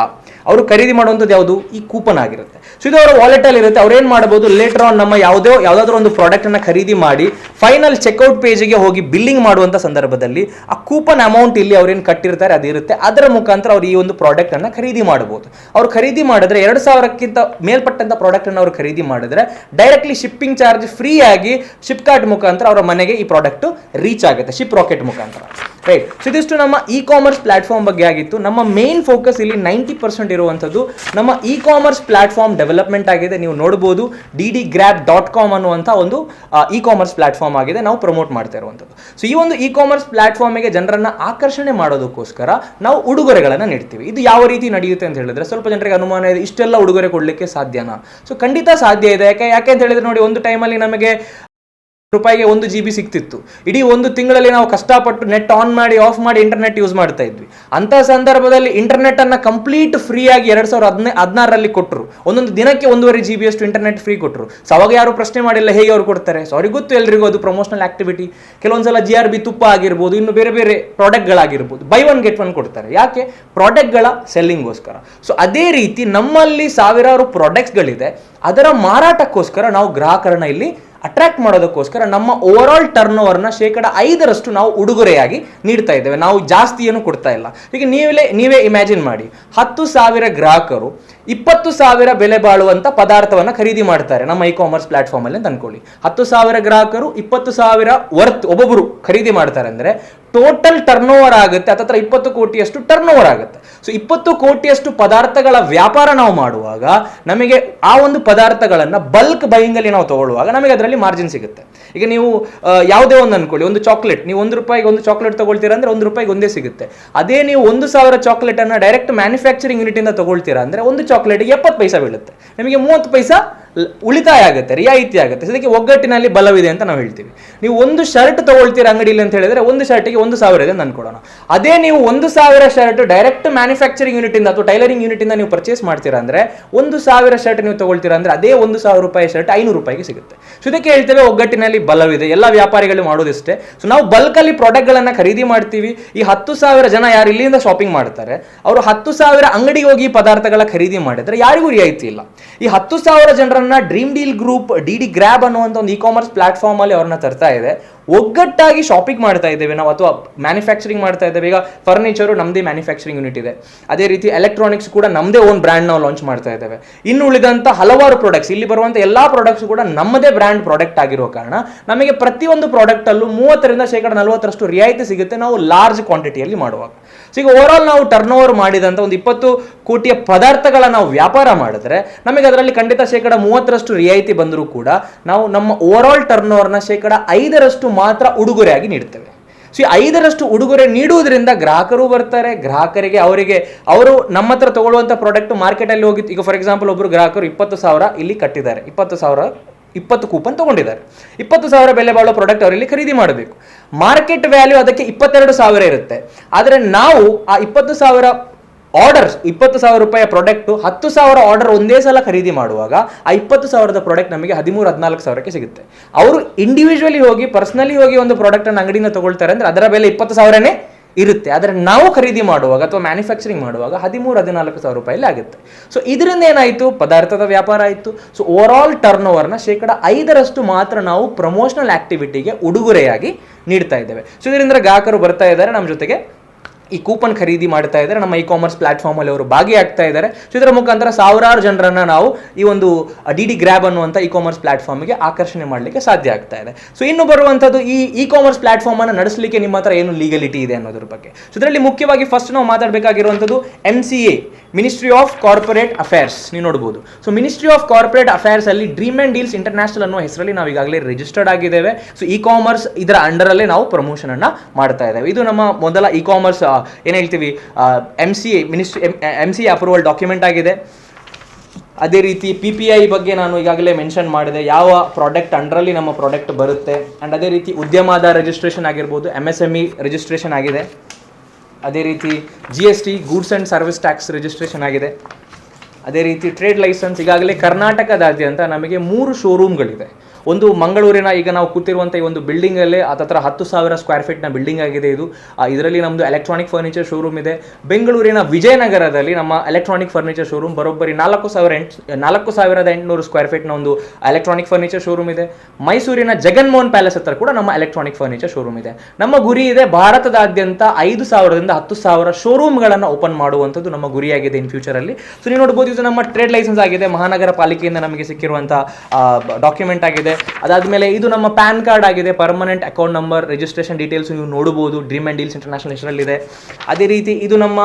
ಅವರು ಖರೀದಿ ಮಾಡುವಂಥದ್ದು ಯಾವುದು? ಈ ಕೂಪನ್ ಆಗಿರುತ್ತೆ. ಸೊ ಇದು ಅವರ ವಾಲೆಟಲ್ಲಿ ಇರುತ್ತೆ. ಅವ್ರು ಏನು ಮಾಡಬಹುದು? ಲೇಟರ್ ಆನ್ ನಮ್ಮ ಯಾವುದೋ, ಯಾವುದಾದ್ರೂ ಒಂದು ಪ್ರಾಡಕ್ಟನ್ನು ಖರೀದಿ ಮಾಡಿ ಫೈನಲ್ ಚೆಕ್ಔಟ್ ಪೇಜಿಗೆ ಹೋಗಿ ಬಿಲ್ಲಿಂಗ್ ಮಾಡುವಂಥ ಸಂದರ್ಭದಲ್ಲಿ ಆ ಕೂಪನ್ ಅಮೌಂಟ್ ಇಲ್ಲಿ ಅವ್ರೇನು ಕಟ್ಟಿರ್ತಾರೆ ಅದಿರುತ್ತೆ ಅದರ ಮುಖಾಂತರ ಅವ್ರು ಈ ಒಂದು ಪ್ರಾಡಕ್ಟನ್ನು ಖರೀದಿ ಮಾಡಬಹುದು. ಅವ್ರು ಖರೀದಿ ಮಾಡಿದ್ರೆ ಎರಡು ಸಾವಿರಕ್ಕಿಂತ ಮೇಲ್ಪಟ್ಟಂಥ ಪ್ರಾಡಕ್ಟನ್ನು ಅವ್ರು ಖರೀದಿ ಮಾಡಿದ್ರೆ ಡೈರೆಕ್ಟ್ಲಿ ಶಿಪ್ಪಿಂಗ್ ಚಾರ್ಜ್ ಫ್ರೀ ಆಗಿ ಶಿಪ್ಕಾರ್ಟ್ ಮುಖಾಂತರ ಅವರ ಮನೆಗೆ ಈ ಪ್ರಾಡಕ್ಟ್ ರೀಚ್ ಆಗುತ್ತೆ ಶಿಪ್ ರಾಕೆಟ್ ಮುಖಾಂತರ. ರೈಟ್ ಸೊ ಇದಿಷ್ಟು ನಮ್ಮ ಇ ಕಾಮರ್ಸ್ ಪ್ಲಾಟ್ಫಾರ್ಮ್ ಬಗ್ಗೆ ಆಗಿತ್ತು. ನಮ್ಮ ಮೇನ್ ಫೋಕಸ್ ಇಲ್ಲಿ ನೈಂಟಿ ಪರ್ಸೆಂಟ್ ಇರುವಂಥದ್ದು ನಮ್ಮ ಇ ಕಾಮರ್ಸ್ ಪ್ಲಾಟ್ಫಾರ್ಮ್ ಡೆವಲಪ್ಮೆಂಟ್ ಆಗಿದೆ. ನೀವು ನೋಡ್ಬೋದು D D grab dot com ಅನ್ನುವಂಥ ಒಂದು ಇ ಕಾಮರ್ಸ್ ಪ್ಲಾಟ್ಫಾರ್ಮ್ ಆಗಿದೆ. ನಾವು ಪ್ರಮೋಟ್ ಮಾಡ್ತಾ ಇರುವಂಥದ್ದು. ಸೊ ಈ ಒಂದು ಇ ಕಾಮರ್ಸ್ ಪ್ಲಾಟ್ಫಾರ್ಮಿಗೆ ಜನರನ್ನು ಆಕರ್ಷಣೆ ಮಾಡೋದಕ್ಕೋಸ್ಕರ ನಾವು ಉಡುಗೊರೆಗಳನ್ನು ನೀಡ್ತೀವಿ. ಇದು ಯಾವ ರೀತಿ ನಡೆಯುತ್ತೆ ಅಂತ ಹೇಳಿದ್ರೆ ಸ್ವಲ್ಪ ಜನರಿಗೆ ಅನುಮಾನ ಇದೆ, ಇಷ್ಟೆಲ್ಲ ಉಡುಗೊರೆ ಕೊಡಲಿಕ್ಕೆ ಸಾಧ್ಯನಾ? ಸೊ ಖಂಡಿತ ಸಾಧ್ಯ ಇದೆ. ಯಾಕೆ ಯಾಕೆ ಅಂತ ಹೇಳಿದ್ರೆ ನೋಡಿ, ಒಂದು ಟೈಮಲ್ಲಿ ನಮಗೆ ರೂಪಾಯಿಗೆ ಒಂದು ಜಿ ಬಿ ಸಿಗ್ತಿತ್ತು ಇಡೀ ಒಂದು ತಿಂಗಳಲ್ಲಿ ನಾವು ಕಷ್ಟಪಟ್ಟು ನೆಟ್ ಆನ್ ಮಾಡಿ ಆಫ್ ಮಾಡಿ ಇಂಟರ್ನೆಟ್ ಯೂಸ್ ಮಾಡ್ತಾ ಇದ್ವಿ. ಅಂತ ಸಂದರ್ಭದಲ್ಲಿ ಇಂಟರ್ನೆಟ್ ಅನ್ನ ಕಂಪ್ಲೀಟ್ ಫ್ರೀ ಆಗಿ ಎರಡ್ ಸಾವಿರದ ಹದಿನೈ, ಹದಿನಾರರಲ್ಲಿ ಕೊಟ್ಟರು ಒಂದೊಂದು ದಿನಕ್ಕೆ ಒಂದೂವರೆ ಜಿ ಬಿ ಅಷ್ಟು ಇಂಟರ್ನೆಟ್ ಫ್ರೀ ಕೊಟ್ಟರು ಸೊ ಅವಾಗ ಯಾರು ಪ್ರಶ್ನೆ ಮಾಡಿಲ್ಲ, ಹೇಗೆ ಅವ್ರು ಕೊಡ್ತಾರೆ? ಸೊ ಅವ್ರಿಗೆ ಗೊತ್ತು ಎಲ್ರಿಗೂ ಅದು ಪ್ರಮೋಷನಲ್ ಆಕ್ಟಿವಿಟಿ ಕೆಲವೊಂದ್ಸಲ ಜಿ ಆರ್ ಬಿ ತುಪ್ಪ ಆಗಿರ್ಬೋದು, ಇನ್ನು ಬೇರೆ ಬೇರೆ ಪ್ರಾಡಕ್ಟ್ಗಳಾಗಿರ್ಬೋದು ಬೈ ಒನ್ ಗೆಟ್ ಒನ್ ಕೊಡ್ತಾರೆ. ಯಾಕೆ? ಪ್ರಾಡಕ್ಟ್ಗಳ ಸೆಲ್ಲಿಂಗ್ಗೋಸ್ಕರ ಸೊ ಅದೇ ರೀತಿ ನಮ್ಮಲ್ಲಿ ಸಾವಿರಾರು ಪ್ರಾಡಕ್ಟ್ಸ್ಗಳಿದೆ ಅದರ ಮಾರಾಟಕ್ಕೋಸ್ಕರ ನಾವು ಗ್ರಾಹಕರನ್ನ ಇಲ್ಲಿ ಅಟ್ರಾಕ್ಟ್ ಮಾಡೋದಕ್ಕೋಸ್ಕರ ನಮ್ಮ ಓವರ್ ಆಲ್ ಟರ್ನ್ ಓವರ್ನ ಶೇಕಡ ಐದರಷ್ಟು ನಾವು ಉಡುಗೊರೆಯಾಗಿ ನೀಡ್ತಾ ಇದ್ದೇವೆ. ನಾವು ಜಾಸ್ತಿ ಏನು ಕೊಡ್ತಾ ಇಲ್ಲ. ಈಗ ನೀವೇ ನೀವೇ ಇಮ್ಯಾಜಿನ್ ಮಾಡಿ. ಹತ್ತು ಸಾವಿರ ಗ್ರಾಹಕರು ಇಪ್ಪತ್ತು ಸಾವಿರ ಬೆಲೆ ಬಾಳುವಂತ ಪದಾರ್ಥವನ್ನು ಖರೀದಿ ಮಾಡ್ತಾರೆ ನಮ್ಮ ಇ ಕಾಮರ್ಸ್ ಪ್ಲಾಟ್ಫಾರ್ಮ್ ಅಲ್ಲಿ ಅಂತ ಅನ್ಕೊಳ್ಳಿ. ಹತ್ತು ಸಾವಿರ ಗ್ರಾಹಕರು ಇಪ್ಪತ್ತು ಸಾವಿರ ವರ್ತ್ ಒಬ್ಬೊಬ್ಬರು ಖರೀದಿ ಮಾಡ್ತಾರೆ ಅಂದ್ರೆ ಟೋಟಲ್ ಟರ್ನ್ ಓವರ್ ಆಗುತ್ತೆ ಹತ್ತತ್ರ ಇಪ್ಪತ್ತು ಕೋಟಿಯಷ್ಟು ಟರ್ನ್ ಓವರ್ ಆಗುತ್ತೆ. ಸೊ ಇಪ್ಪತ್ತು ಕೋಟಿಯಷ್ಟು ಪದಾರ್ಥಗಳ ವ್ಯಾಪಾರ ನಾವು ಮಾಡುವಾಗ ನಮಗೆ ಆ ಒಂದು ಪದಾರ್ಥಗಳನ್ನ ಬಲ್ಕ್ ಬೈಯಿಂಗಲ್ಲಿ ನಾವು ತಗೊಳ್ಳುವಾಗ ನಮಗೆ ಅದರಲ್ಲಿ ಮಾರ್ಜಿನ್ ಸಿಗುತ್ತೆ. ಈಗ ನೀವು ಯಾವುದೇ ಒಂದು ಅನ್ಕೊಳ್ಳಿ, ಒಂದು ಚಾಕ್ಲೇಟ್ ನೀವು ಒಂದು ರೂಪಾಯಿಗೆ ಒಂದು ಚಾಕ್ಲೇಟ್ ತಗೊಳ್ತೀರಾ ಅಂದ್ರೆ ಒಂದು ರೂಪಾಯಿಗೆ ಒಂದೇ ಸಿಗುತ್ತೆ. ಅದೇ ನೀವು ಒಂದು ಸಾವಿರ ಚಾಕ್ಲೇಟ್ ಅನ್ನ ಡೈರೆಕ್ಟ್ ಮ್ಯಾನುಫ್ಯಾಕ್ಚರಿಂಗ್ ಯೂನಿಟ್ ಇಂದ ತಗೊಳ್ತೀರಾ ಅಂದ್ರೆ ಒಂದು ಚಾಕ್ಲೇಟ್ಗೆ ಎಪ್ಪತ್ತು ಪೈಸಾ ಬೀಳುತ್ತೆ. ನಿಮಗೆ ಮೂವತ್ತು ಪೈಸಾ ಉಳಿತಾಯ ಆಗುತ್ತೆ, ರಿಯಾಯಿತಿ ಆಗುತ್ತೆ. ಅದಕ್ಕೆ ಒಗ್ಗಟ್ಟಿನಲ್ಲಿ ಬಲವಿದೆ ಅಂತ ನಾವು ಹೇಳ್ತೀವಿ. ನೀವು ಒಂದು ಶರ್ಟ್ ತಗೊಳ್ತೀರ ಅಂಗಡಿಯಲ್ಲಿ ಅಂತ ಹೇಳಿದ್ರೆ ಒಂದು ಶರ್ಟಿಗೆ ಒಂದು ಸಾವಿರ ಇದೆ ಅಂತ ಅದೇ ನೀವು ಒಂದು ಸಾವಿರ ಶರ್ಟ್ ಡೈರೆಕ್ಟ್ ಮ್ಯಾನುಫ್ಯಾಕ್ಚರಿಂಗ್ ಯೂನಿಟ್ ಇಂದ ಅಥವಾ ಟೈಲರಿಂಗ್ ಯೂನಿಟ್ ಇಂದ ನೀವು ಪರ್ಚೇಸ್ ಮಾಡ್ತೀರಾ ಅಂದ್ರೆ, ಒಂದು ಸಾವಿರ ಶರ್ಟ್ ನೀವು ತಗೊಳ್ತೀರಾ ಅಂದ್ರೆ ಅದೇ ಒಂದು ಸಾವಿರ ರೂಪಾಯಿ ಶರ್ಟ್ ಐನೂರು ರೂಪಾಯಿಗೆ ಸಿಗುತ್ತೆ. ಸೊ ಇದಕ್ಕೆ ಹೇಳ್ತೇವೆ ಒಗ್ಗಟ್ಟಿನಲ್ಲಿ ಬಲವಿದೆ. ಎಲ್ಲ ವ್ಯಾಪಾರಿಗಳು ಮಾಡೋದಿಷ್ಟೇ. ಸೊ ನಾವು ಬಲ್ಕಲ್ಲಿ ಪ್ರಾಡಕ್ಟ್ಗಳನ್ನ ಖರೀದಿ ಮಾಡ್ತೀವಿ. ಈ ಹತ್ತು ಸಾವಿರ ಜನ ಯಾರು ಇಲ್ಲಿಂದ ಶಾಪಿಂಗ್ ಮಾಡ್ತಾರೆ, ಅವರು ಹತ್ತು ಸಾವಿರ ಅಂಗಡಿಗೆ ಹೋಗಿ ಪದಾರ್ಥಗಳ ಖರೀದಿ ಮಾಡಿದ್ರೆ ಯಾರಿಗೂ ರಿಯಾಯಿತಿ ಇಲ್ಲ. ಈ ಹತ್ತು ಸಾವಿರ ಜನರನ್ನ dream deal group D D grab ಅನ್ನುವಂಥ ಒಂದು ಇ ಕಾಮರ್ಸ್ ಪ್ಲಾಟ್ಫಾರ್ಮ್ ಅಲ್ಲಿ ಅವ್ರನ್ನ ತರ್ತಾ ಇದೆ. ಒಗ್ಗಟ್ಟಾಗಿ ಶಾಪಿಂಗ್ ಮಾಡ್ತಾ ಇದ್ದೇವೆ ನಾವು, ಅಥವಾ ಮ್ಯಾನುಫ್ಯಾಕ್ಚರಿಂಗ್ ಮಾಡ್ತಾ ಇದ್ದೇವೆ. ಈಗ ಫರ್ನಿಚರು ನಮ್ಮದೇ ಮ್ಯಾನುಫ್ಯಾಕ್ಚರಿಂಗ್ ಯೂನಿಟ್ ಇದೆ. ಅದೇ ರೀತಿ ಎಲೆಕ್ಟ್ರಾನಿಕ್ಸ್ ಕೂಡ ನಮ್ಮದೇ ಓನ್ ಬ್ರ್ಯಾಂಡ್ ನಾವು ಲಾಂಚ್ ಮಾಡ್ತಾ ಇದ್ದೇವೆ. ಇನ್ನು ಉಳಿದಂಥ ಹಲವಾರು ಪ್ರಾಡಕ್ಟ್ಸ್ ಇಲ್ಲಿ ಬರುವಂಥ ಎಲ್ಲಾ ಪ್ರಾಡಕ್ಟ್ಸ್ ಕೂಡ ನಮ್ಮದೇ ಬ್ರ್ಯಾಂಡ್ ಪ್ರಾಡಕ್ಟ್ ಆಗಿರೋ ಕಾರಣ, ನಮಗೆ ಪ್ರತಿಯೊಂದು ಪ್ರಾಡಕ್ಟ್ ಅಲ್ಲೂ ಮೂವತ್ತರಿಂದ ಶೇಕಡ ನಲವತ್ತರಷ್ಟು ರಿಯಾಯಿತಿ ಸಿಗುತ್ತೆ. ನಾವು ಲಾರ್ಜ್ ಕ್ವಾಂಟಿಟಿಯಲ್ಲಿ ಮಾಡುವಾಗ. ಸೊ ಈಗ ಓವರ್ ನಾವು ಟರ್ನ್ ಓವರ್ ಮಾಡಿದಂಥ ಒಂದು ಇಪ್ಪತ್ತು ಕೋಟಿಯ ಪದಾರ್ಥಗಳ ನಾವು ವ್ಯಾಪಾರ ಮಾಡಿದ್ರೆ ನಮಗೆ ಅದರಲ್ಲಿ ಖಂಡಿತ ಶೇಕಡ ಮೂವತ್ತರಷ್ಟು ರಿಯಾಯಿತಿ ಬಂದರೂ ಕೂಡ ನಾವು ನಮ್ಮ ಓವರ್ ಆಲ್ ಟರ್ನ್ ಓವರ್ನ ಶೇಕಡ ಐದರಷ್ಟು ಮಾತ್ರ ಉಡುಗೊರೆಯಾಗಿ ನೀಡ್ತೇವೆ. ಸೊ ಈ ಐದರಷ್ಟು ಉಡುಗೊರೆ ನೀಡುವುದರಿಂದ ಗ್ರಾಹಕರು ಬರ್ತಾರೆ, ಗ್ರಾಹಕರಿಗೆ ಅವರಿಗೆ, ಅವರು ನಮ್ಮ ಹತ್ರ ತಗೊಳ್ಳುವಂಥ ಪ್ರಾಡಕ್ಟ್ ಮಾರ್ಕೆಟಲ್ಲಿ ಹೋಗಿ, ಈಗ ಫಾರ್ ಎಕ್ಸಾಂಪಲ್ ಒಬ್ಬರು ಗ್ರಾಹಕರು ಇಪ್ಪತ್ತು ಸಾವಿರ ಇಲ್ಲಿ ಕಟ್ಟಿದ್ದಾರೆ, ಇಪ್ಪತ್ತು ಸಾವಿರ ಇಪ್ಪತ್ತು ಕೂಪನ್ ತಗೊಂಡಿದ್ದಾರೆ. ಇಪ್ಪತ್ತು ಸಾವಿರ ಬೆಲೆ ಬಾಳೋ ಪ್ರಾಡಕ್ಟ್ ಅವರಲ್ಲಿ ಖರೀದಿ ಮಾಡಬೇಕು. ಮಾರ್ಕೆಟ್ ವ್ಯಾಲ್ಯೂ ಅದಕ್ಕೆ ಇಪ್ಪತ್ತೆರಡು ಸಾವಿರ ಇರುತ್ತೆ. ಆದರೆ ನಾವು ಆ ಇಪ್ಪತ್ತು ಸಾವಿರ ಆರ್ಡರ್ಸ್ ಇಪ್ಪತ್ತು ಸಾವಿರ ರೂಪಾಯಿ ಪ್ರಾಡಕ್ಟ್ ಹತ್ತು ಸಾವಿರ ಆರ್ಡರ್ ಒಂದೇ ಸಲ ಖರೀದಿ ಮಾಡುವಾಗ ಆ ಇಪ್ಪತ್ತು ಸಾವಿರದ ಪ್ರಾಡಕ್ಟ್ ನಮಗೆ ಹದಿಮೂರು, ಹದಿನಾಲ್ಕು ಸಾವಿರಕ್ಕೆ ಸಿಗುತ್ತೆ. ಅವರು ಇಂಡಿವಿಜುವಲಿ ಹೋಗಿ ಪರ್ಸನಲಿ ಹೋಗಿ ಒಂದು ಪ್ರಾಡಕ್ಟ್ ಅನ್ನು ಅಂಗಡಿಯಿಂದ ತಗೊಳ್ತಾರೆ ಅಂದ್ರೆ ಅದರ ಬೆಲೆ ಇಪ್ಪತ್ತು ಸಾವಿರನೇ? ಇರುತ್ತೆ. ಆದರೆ ನಾವು ಖರೀದಿ ಮಾಡುವಾಗ ಅಥವಾ ಮ್ಯಾನುಫ್ಯಾಕ್ಚರಿಂಗ್ ಮಾಡುವಾಗ ಹದಿಮೂರು, ಹದಿನಾಲ್ಕು ಸಾವಿರ ರೂಪಾಯಿಲಿ ಆಗುತ್ತೆ ಸೊ ಇದರಿಂದ ಏನಾಯಿತು? ಪದಾರ್ಥದ ವ್ಯಾಪಾರ ಆಯಿತು. ಸೊ ಓವರ್ ಆಲ್ ಟರ್ನ್ ಓವರ್ನ ಶೇಕಡ ಐದರಷ್ಟು ಮಾತ್ರ ನಾವು ಪ್ರಮೋಷನಲ್ ಆಕ್ಟಿವಿಟಿಗೆ ಉಡುಗೊರೆಯಾಗಿ ನೀಡ್ತಾ ಇದ್ದೇವೆ. ಸೊ ಇದರಿಂದ ಗ್ರಾಹಕರು ಬರ್ತಾ ಇದ್ದಾರೆ. ನಮ್ಮ ಜೊತೆಗೆ ಈ ಕೂಪನ್ ಖರೀದಿ ಮಾಡ್ತಾ ಇದ್ದಾರೆ. ನಮ್ಮ ಇ ಕಾಮರ್ಸ್ ಪ್ಲಾಟ್ಫಾರ್ಮ್ ಅಲ್ಲಿ ಅವರು ಭಾಗಿಯಾಗ್ತಾ ಇದ್ದಾರೆ. ಸೊ ಇದರ ಮುಖಾಂತರ ಸಾವಿರಾರು ಜನರನ್ನ ನಾವು ಈ ಒಂದು ಡಿ ಡಿ ಗ್ರ್ಯಾಬ್ ಅನ್ನುವಂಥ ಇ ಕಾಮರ್ಸ್ ಪ್ಲಾಟ್ಫಾರ್ಮ್ಗೆ ಆಕರ್ಷಣೆ ಮಾಡಲಿಕ್ಕೆ ಸಾಧ್ಯ ಆಗ್ತಾ ಇದೆ. ಸೊ ಇನ್ನು ಬರುವಂಥದ್ದು ಈ ಇ ಕಾಮರ್ಸ್ ಪ್ಲಾಟ್ಫಾರ್ಮ್ ಅನ್ನು ನಡೆಸಲಿಕ್ಕೆ ನಿಮ್ಮ ಹತ್ರ ಏನು ಲೀಗಲಿಟಿ ಇದೆ ಅನ್ನೋದ್ರ ಬಗ್ಗೆ. ಸೊ ಇದರಲ್ಲಿ ಮುಖ್ಯವಾಗಿ ಫಸ್ಟ್ ನಾವು ಮಾತಾಡಬೇಕಾಗಿರುವಂಥದ್ದು M C A ministry of corporate affairs ನೀವು ನೋಡ್ಬೋದು. So ministry of corporate affairs ಅಲ್ಲಿ ಡ್ರೀಮ್ ಅಂಡ್ ಡೀಲ್ಸ್ ಇಂಟರ್ನ್ಯಾಷನಲ್ ಅನ್ನೋ ಹೆಸರಲ್ಲಿ ನಾವು ಈಗಾಗಲೇ ರಿಜಿಸ್ಟರ್ಡ್ ಆಗಿದ್ದೇವೆ. ಸೊ ಇ ಕಾಮರ್ಸ್ ಇದರ ಅಂಡರಲ್ಲೇ ನಾವು ಪ್ರಮೋಷನ್ ಅನ್ನು ಮಾಡ್ತಾ ಇದ್ದೇವೆ. ಇದು ನಮ್ಮ ಮೊದಲ ಇ ಕಾಮರ್ಸ್ ಏನು ಹೇಳ್ತೀವಿ? M C ministry M C approval document ಆಗಿದೆ. ಅದೇ ರೀತಿ ಪಿ ಪಿ ಐ ಬಗ್ಗೆ ನಾನು ಈಗಾಗಲೇ ಮೆನ್ಷನ್ ಮಾಡಿದೆ. ಯಾವ ಪ್ರಾಡಕ್ಟ್ ಅಂಡ್ರಲ್ಲಿ ನಮ್ಮ ಪ್ರಾಡಕ್ಟ್ ಬರುತ್ತೆ. ಆ್ಯಂಡ್ ಅದೇ ರೀತಿ ಉದ್ಯಮದ ರಿಜಿಸ್ಟ್ರೇಷನ್ ಆಗಿರ್ಬೋದು M S M E registration ಆಗಿದೆ. ಅದೇ ರೀತಿ G S T goods and service tax registration ಆಗಿದೆ. ಅದೇ ರೀತಿ ಟ್ರೇಡ್ ಲೈಸೆನ್ಸ್ ಈಗಾಗಲೇ ಕರ್ನಾಟಕದಾದ್ಯಂತ ನಮಗೆ ಮೂರು ಶೋರೂಮ್ಗಳಿದೆ ಒಂದು ಮಂಗಳೂರಿನ ಈಗ ನಾವು ಕೂತಿರುವಂಥ ಈ ಒಂದು ಬಿಲ್ಡಿಂಗಲ್ಲೇ ಅದತ್ರ ಹತ್ತು ಸಾವಿರ ಸ್ಕ್ವೇರ್ ಫೀಟ್ನ ಬಿಲ್ಡಿಂಗ್ ಆಗಿದೆ ಇದು. ಇದರಲ್ಲಿ ನಮ್ಮದು ಎಲೆಕ್ಟ್ರಾನಿಕ್ ಫರ್ನಿಚರ್ ಶೋರೂಮ್ ಇದೆ. ಬೆಂಗಳೂರಿನ ವಿಜಯನಗರದಲ್ಲಿ ನಮ್ಮ ಎಲೆಕ್ಟ್ರಾನಿಕ್ ಫರ್ನಿಚರ್ ಶೋರೂಮ್ ಬರೋಬ್ಬರಿ ನಾಲ್ಕು ಸಾವಿರ ಎಂಟು, ನಾಲ್ಕು ಸಾವಿರದ ಎಂಟುನೂರು ಸ್ಕ್ವೇರ್ ಫೀಟ್ನ ಒಂದು ಎಲೆಕ್ಟ್ರಾನಿಕ್ ಫರ್ನಿಚರ್ ಶೋರೂಮ್ ಇದೆ. ಮೈಸೂರಿನ ಜಗನ್ಮೋಹನ್ ಪ್ಯಾಲೇಸ್ ಹತ್ರ ಕೂಡ ನಮ್ಮ ಎಲೆಕ್ಟ್ರಾನಿಕ್ ಫರ್ನಿಚರ್ ಶೋರೂಮ್ ಇದೆ. ನಮ್ಮ ಗುರಿ ಇದೆ ಭಾರತದಾದ್ಯಂತ ಐದು ಸಾವಿರದಿಂದ ಹತ್ತು ಸಾವಿರ ಶೋರೂಮ್ಗಳನ್ನು ಓಪನ್ ಮಾಡುವಂಥದ್ದು ನಮ್ಮ ಗುರಿಯಾಗಿದೆ ಇನ್ ಫ್ಯೂಚರಲ್ಲಿ ಸೊ ನೀವು ನೋಡ್ಬೋದು ಇದು ನಮ್ಮ ಟ್ರೇಡ್ ಲೈಸೆನ್ಸ್ ಆಗಿದೆ. ಮಹಾನಗರ ಪಾಲಿಕೆಯಿಂದ ನಮಗೆ ಸಿಕ್ಕಿರುವಂಥ ಡಾಕ್ಯುಮೆಂಟ್ ಆಗಿದೆ. ಅದಾದಮೇಲೆ ಇದು ನಮ್ಮ ಪ್ಯಾನ್ ಕಾರ್ಡ್ ಆಗಿದೆ permanent account number registration details ನೀವು ನೋಡಬಹುದು ಡ್ರೀಮ್ ಆ್ಯಂಡ್ ಡೀಲ್ಸ್ ಇಂಟರ್ನ್ಯಾಷನಲ್ ಹೆಸರಲ್ಲಿದೆ ಅದೇ ರೀತಿ ಇದು ನಮ್ಮ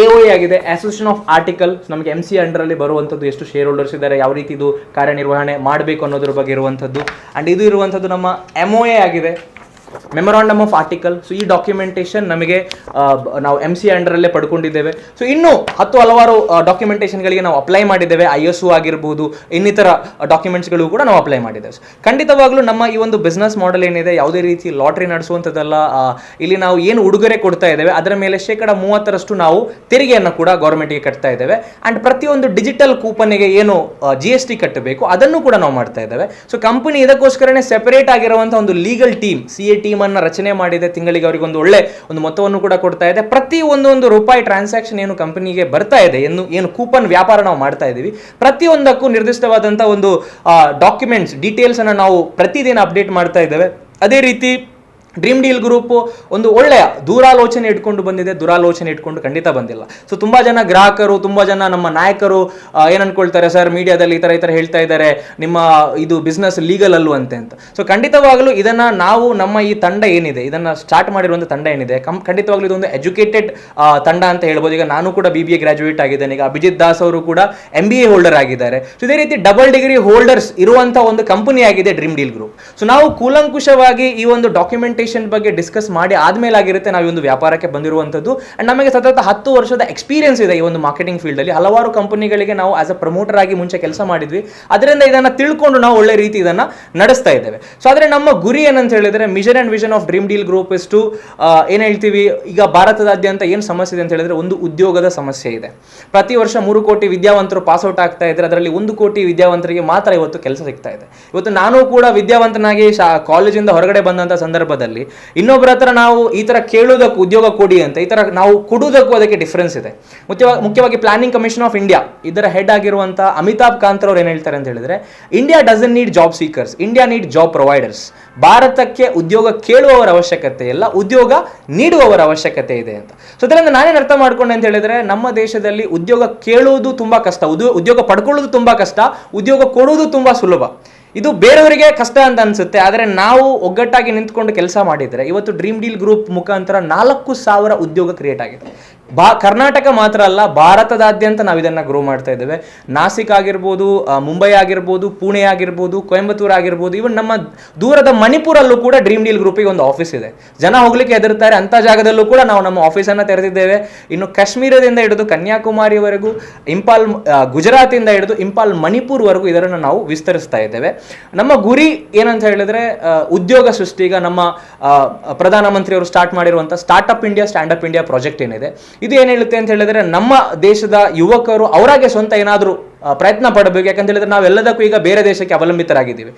ಎ ಒ ಆಗಿದೆ ಅಸೋಸಿಯೇಷನ್ ಆಫ್ ಆರ್ಟಿಕಲ್ ನಮಗೆ ಎಂ ಸಿ ಅಂಡರಲ್ಲಿ ಬರುವಂಥದ್ದು ಎಷ್ಟು ಶೇರ್ ಹೋಲ್ಡರ್ಸ್ ಇದ್ದಾರೆ, ಯಾವ ರೀತಿ ಇದು ಕಾರ್ಯನಿರ್ವಹಣೆ ಮಾಡಬೇಕು ಅನ್ನೋದ್ರ ಬಗ್ಗೆ ಇರುವಂಥದ್ದು. ಆ್ಯಂಡ್ ಇದು ಇರುವಂಥದ್ದು ನಮ್ಮ ಎಂ ಆಗಿದೆ. ಮೆಮೊರಾಂಡಮ್ ಆಫ್ ಆರ್ಟಿಕಲ್ ಸೊ ಈ ಡಾಕ್ಯುಮೆಂಟೇಶನ್ ನಮಗೆ ನಾವು ಎಂ ಸಿ ಅಂಡರಲ್ಲೇ ಪಡ್ಕೊಂಡಿದ್ದೇವೆ. ಸೊ ಇನ್ನು ಹತ್ತು ಹಲವಾರು ಡಾಕ್ಯುಮೆಂಟೇಶನ್ಗಳಿಗೆ ನಾವು ಅಪ್ಲೈ ಮಾಡಿದ್ದೇವೆ. ಐ ಎಸ್ ಆಗಿರ್ಬೋದು, ಇನ್ನಿತರ ಡಾಕ್ಯುಮೆಂಟ್ಸ್ಗಳು ಕೂಡ ನಾವು ಅಪ್ಲೈ ಮಾಡಿದ್ದೇವೆ. ಖಂಡಿತವಾಗ್ಲೂ ನಮ್ಮ ಈ ಒಂದು ಬಿಸ್ನೆಸ್ ಮಾಡೆಲ್ ಏನಿದೆ, ಯಾವುದೇ ರೀತಿ ಲಾಟ್ರಿ ನಡೆಸುವಂಥದ್ದಲ್ಲ ಇಲ್ಲಿ ನಾವು ಏನು ಉಡುಗೊರೆ ಕೊಡ್ತಾ ಇದ್ದೇವೆ, ಅದರ ಮೇಲೆ ಶೇಕಡ ಮೂವತ್ತರಷ್ಟು ನಾವು ತೆರಿಗೆಯನ್ನು ಕೂಡ ಗೌರ್ಮೆಂಟ್ಗೆ ಕಟ್ತಾ ಇದ್ದೇವೆ. ಆ್ಯಂಡ್ ಪ್ರತಿಯೊಂದು ಡಿಜಿಟಲ್ ಕೂಪನ್ಗೆ ಏನು ಜಿ ಎಸ್ ಟಿ ಕಟ್ಟಬೇಕು, ಅದನ್ನು ಕೂಡ ನಾವು ಮಾಡ್ತಾ ಇದ್ದೇವೆ. ಸೊ ಕಂಪನಿ ಇದಕ್ಕೋಸ್ಕರನೇ ಸೆಪರೇಟ್ ಆಗಿರುವಂಥ ಒಂದು legal team C A team ಅನ್ನ ರಚನೆ ಮಾಡಿದೆ, ತಿಂಗಳಿಗೆ ಅವರಿಗೆ ಒಂದು ಒಳ್ಳೆ ಒಂದು ಮೊತ್ತವನ್ನು ಕೂಡ ಕೊಡ್ತಾ ಇದೆ. ಪ್ರತಿ ಒಂದೊಂದು ರೂಪಾಯಿ ಟ್ರಾನ್ಸಾಕ್ಷನ್ ಏನು ಕಂಪನಿಗೆ ಬರ್ತಾ ಇದೆ ಏನು ಏನು ಕೂಪನ್ ವ್ಯಾಪಾರ ನಾವು ಮಾಡ್ತಾ ಇದ್ದೀವಿ ಪ್ರತಿಯೊಂದಕ್ಕೂ ನಿರ್ದಿಷ್ಟವಾದಂಥ ಒಂದು ಡಾಕ್ಯುಮೆಂಟ್ಸ್ ಡೀಟೇಲ್ಸ್ ಅನ್ನು ನಾವು ಪ್ರತಿದಿನ ಅಪ್ಡೇಟ್ ಮಾಡ್ತಾ ಇದ್ದೇವೆ. ಅದೇ ರೀತಿ ಡ್ರೀಮ್ ಡೀಲ್ ಗ್ರೂಪ್ ಒಂದು ಒಳ್ಳೆಯ ದೂರಾಲೋಚನೆ ಇಟ್ಕೊಂಡು ಬಂದಿದೆ. ದುರಾಲೋಚನೆ ಇಟ್ಕೊಂಡು ಖಂಡಿತ ಬಂದಿಲ್ಲ. ಸೊ ತುಂಬ ಜನ ಗ್ರಾಹಕರು, ತುಂಬ ಜನ ನಮ್ಮ ನಾಯಕರು ಏನ್ ಅನ್ಕೊಳ್ತಾರೆ? ಸರ್, ಮೀಡಿಯಾದಲ್ಲಿ ಈ ಥರ ಈ ಥರ ಹೇಳ್ತಾ ಇದ್ದಾರೆ. ನಿಮ್ಮ ಇದು ಬಿಸ್ನೆಸ್ ಲೀಗಲ್ ಅಲ್ಲುವಂತೆ ಅಂತ ಸೊ ಖಂಡಿತವಾಗಲೂ ಇದನ್ನ ನಾವು ನಮ್ಮ ಈ ತಂಡ ಏನಿದೆ? ಇದನ್ನ ಸ್ಟಾರ್ಟ್ ಮಾಡಿರುವಂಥ ತಂಡ ಏನಿದೆ? ಕಂ, ಖಂಡಿತವಾಗ್ಲೂ ಇದೊಂದು ಎಜುಕೇಟೆಡ್ ತಂಡ ಅಂತ ಹೇಳ್ಬೋದು. ಈಗ ನಾನು ಕೂಡ ಬಿ ಬಿ ಎ ಗ್ರಾಜುಯೇಟ್ ಆಗಿದ್ದೇನೆ. ಈಗ ಅಭಿಜಿತ್ ದಾಸ್ ಅವರು ಕೂಡ ಎಂ ಬಿ ಎ ಹೋಲ್ಡರ್ ಆಗಿದ್ದಾರೆ. ಸೊ ಇದೇ ರೀತಿ ಡಬಲ್ ಡಿಗ್ರಿ ಹೋಲ್ಡರ್ಸ್ ಇರುವಂಥ ಒಂದು ಕಂಪನಿ ಆಗಿದೆ ಡ್ರೀಮ್ ಡೀಲ್ ಗ್ರೂಪ್ ಸೊ ನಾವು ಕೂಲಂಕುಷವಾಗಿ ಈ ಒಂದು ಡಾಕ್ಯುಮೆಂಟೇಶನ್ ಡಾಕ್ಯುಮೆಂಟೇಷನ್ ಬಗ್ಗೆ ಡಿಸ್ಕಸ್ ಮಾಡಿ ಆದ್ಮೇಲೆ ಆಗಿರುತ್ತೆ ನಾವು ಒಂದು ವ್ಯಾಪಾರಕ್ಕೆ ಬಂದಿರುವಂಥದ್ದು. ಅಂಡ್ ನಮಗೆ ಸತತ ಹತ್ತು ವರ್ಷದ ಎಕ್ಸ್ಪೀರಿಯನ್ಸ್ ಇದೆ ಈ ಒಂದು ಮಾರ್ಕೆಟಿಂಗ್ ಫೀಲ್ಡಲ್ಲಿ ಹಲವಾರು ಕಂಪನಿಗಳಿಗೆ ನಾವು ಆಸ್ ಅ ಪ್ರಮೋಟರ್ ಆಗಿ ಮುಂಚೆ ಕೆಲಸ ಮಾಡಿದ್ವಿ. ಅದರಿಂದ ಇದನ್ನ ತಿಳ್ಕೊಂಡು ನಾವು ಒಳ್ಳೆ ರೀತಿ ಇದನ್ನ ನಡೆಸ್ತಾ ಇದ್ದೇವೆ. ಸೊ ಆದರೆ ನಮ್ಮ ಗುರಿ ಏನಂತ ಹೇಳಿದ್ರೆ mission and vision of dream deal group is to ಏನು ಹೇಳ್ತೀವಿ, ಈಗ ಭಾರತದಾದ್ಯಂತ ಏನು ಸಮಸ್ಯೆ ಇದೆ ಅಂತ ಹೇಳಿದ್ರೆ ಒಂದು ಉದ್ಯೋಗದ ಸಮಸ್ಯೆ ಇದೆ. ಪ್ರತಿ ವರ್ಷ ಮೂರು ಕೋಟಿ ವಿದ್ಯಾವಂತರು ಪಾಸ್ಔಟ್ ಆಗ್ತಾ ಇದ್ದಾರೆ ಅದರಲ್ಲಿ ಒಂದು ಕೋಟಿ ವಿದ್ಯಾವಂತರಿಗೆ ಮಾತ್ರ ಇವತ್ತು ಕೆಲಸ ಸಿಗ್ತಾ ಇದೆ. ಇವತ್ತು ನಾನು ಕೂಡ ವಿದ್ಯಾವಂತನಾಗಿ ಶಾ ಕಾಲೇಜಿಂದ ಹೊರಗಡೆ ಬಂದಂಥ ಸಂದರ್ಭದಲ್ಲಿ ಇನ್ನೊಬ್ಬರ ಹತ್ರ ನಾವು ಈ ಥರ ಕೇಳೋದಕ್ಕೂ ಉದ್ಯೋಗ ಕೊಡಿ ಅಂತ, ಈ ಥರ ನಾವು ಕೊಡುವುದಕ್ಕೂ ಅದಕ್ಕೆ ಡಿಫ್ರೆನ್ಸ್ ಇದೆ. ಮುಖ್ಯವಾಗಿ ಮುಖ್ಯವಾಗಿ ಪ್ಲಾನಿಂಗ್ ಕಮಿಷನ್ ಆಫ್ ಇಂಡಿಯಾ ಇದರ ಹೆಡ್ ಆಗಿರುವಂಥ ಅಮಿತಾಬ್ ಕಾಂತ್ ಅವ್ರು ಏನು ಹೇಳ್ತಾರೆ ಅಂತ ಹೇಳಿದ್ರೆ India doesn't need job seekers India need job providers ಭಾರತಕ್ಕೆ ಉದ್ಯೋಗ ಕೇಳುವವರ ಅವಶ್ಯಕತೆ ಇಲ್ಲ, ಉದ್ಯೋಗ ನೀಡುವವರ ಅವಶ್ಯಕತೆ ಇದೆ ಅಂತ. ಸೊ ಇದರಿಂದ ನಾನೇನು ಅರ್ಥ ಮಾಡ್ಕೊಂಡೆ ಅಂತ ಹೇಳಿದ್ರೆ, ನಮ್ಮ ದೇಶದಲ್ಲಿ ಉದ್ಯೋಗ ಕೇಳುವುದು ತುಂಬಾ ಕಷ್ಟ, ಉದ್ಯೋ- ಉದ್ಯೋಗ ಪಡ್ಕೊಳ್ಳೋದು ತುಂಬಾ ಕಷ್ಟ, ಉದ್ಯೋಗ ಕೊಡುವುದು ತುಂಬಾ ಸುಲಭ. ಇದು ಬೇರೆಯವರಿಗೆ ಕಷ್ಟ ಅಂತ ಅನ್ಸುತ್ತೆ, ಆದರೆ ನಾವು ಒಗ್ಗಟ್ಟಾಗಿ ನಿಂತ್ಕೊಂಡು ಕೆಲಸ ಮಾಡಿದರೆ, ಇವತ್ತು ಡ್ರೀಮ್ ಡೀಲ್ ಗ್ರೂಪ್ ಮುಖಾಂತರ ನಾಲ್ಕು ಸಾವಿರ ಉದ್ಯೋಗ ಕ್ರಿಯೇಟ್ ಆಗಿದೆ. ಬಾ, ಕರ್ನಾಟಕ ಮಾತ್ರ ಅಲ್ಲ, ಭಾರತದಾದ್ಯಂತ ನಾವು ಇದನ್ನು ಗ್ರೋ ಮಾಡ್ತಾ ಇದ್ದೇವೆ. ನಾಸಿಕ್ ಆಗಿರ್ಬೋದು ಮುಂಬೈ ಆಗಿರ್ಬೋದು, ಪುಣೆ ಆಗಿರ್ಬೋದು, ಕೊಯಂಬತ್ತೂರು ಆಗಿರ್ಬೋದು ಇವನ್ ನಮ್ಮ ದೂರದ ಮಣಿಪುರಲ್ಲೂ ಕೂಡ ಡ್ರೀಮ್ ಡೀಲ್ ಗ್ರೂಪಿಗೆ ಒಂದು ಆಫೀಸ್ ಇದೆ. ಜನ ಹೋಗ್ಲಿಕ್ಕೆ ಹೆದರ್ತಾರೆ ಅಂತ ಜಾಗದಲ್ಲೂ ಕೂಡ ನಾವು ನಮ್ಮ ಆಫೀಸನ್ನು ತೆರೆದಿದ್ದೇವೆ. ಇನ್ನು ಕಾಶ್ಮೀರದಿಂದ ಹಿಡಿದು ಕನ್ಯಾಕುಮಾರಿವರೆಗೂ, ಇಂಪಾಲ್ ಗುಜರಾತಿಂದ ಹಿಡಿದು ಇಂಪಾಲ್, ಮಣಿಪುರ್ವರೆಗೂ ಇದನ್ನು ನಾವು ವಿಸ್ತರಿಸ್ತಾ ಇದ್ದೇವೆ. ನಮ್ಮ ಗುರಿ ಏನಂತ ಹೇಳಿದ್ರೆ ಉದ್ಯೋಗ ಸೃಷ್ಟಿ. ಈಗ ನಮ್ಮ ಪ್ರಧಾನಮಂತ್ರಿಯವರು ಸ್ಟಾರ್ಟ್ ಮಾಡಿರುವಂಥ startup India stand up India project ಏನಿದೆ. ಇದು ಏನು ಹೇಳುತ್ತೆ ಅಂತ ಹೇಳಿದ್ರೆ, ನಮ್ಮ ದೇಶದ ಯುವಕರು ಅವರಾಗೆ ಸ್ವಂತ ಏನಾದರೂ ಪ್ರಯತ್ನ ಪಡಬೇಕು. ಯಾಕಂತ ಹೇಳಿದ್ರೆ ನಾವೆಲ್ಲದಕ್ಕೂ ಈಗ ಬೇರೆ ದೇಶಕ್ಕೆ ಅವಲಂಬಿತರಾಗಿದ್ದೀವಿ.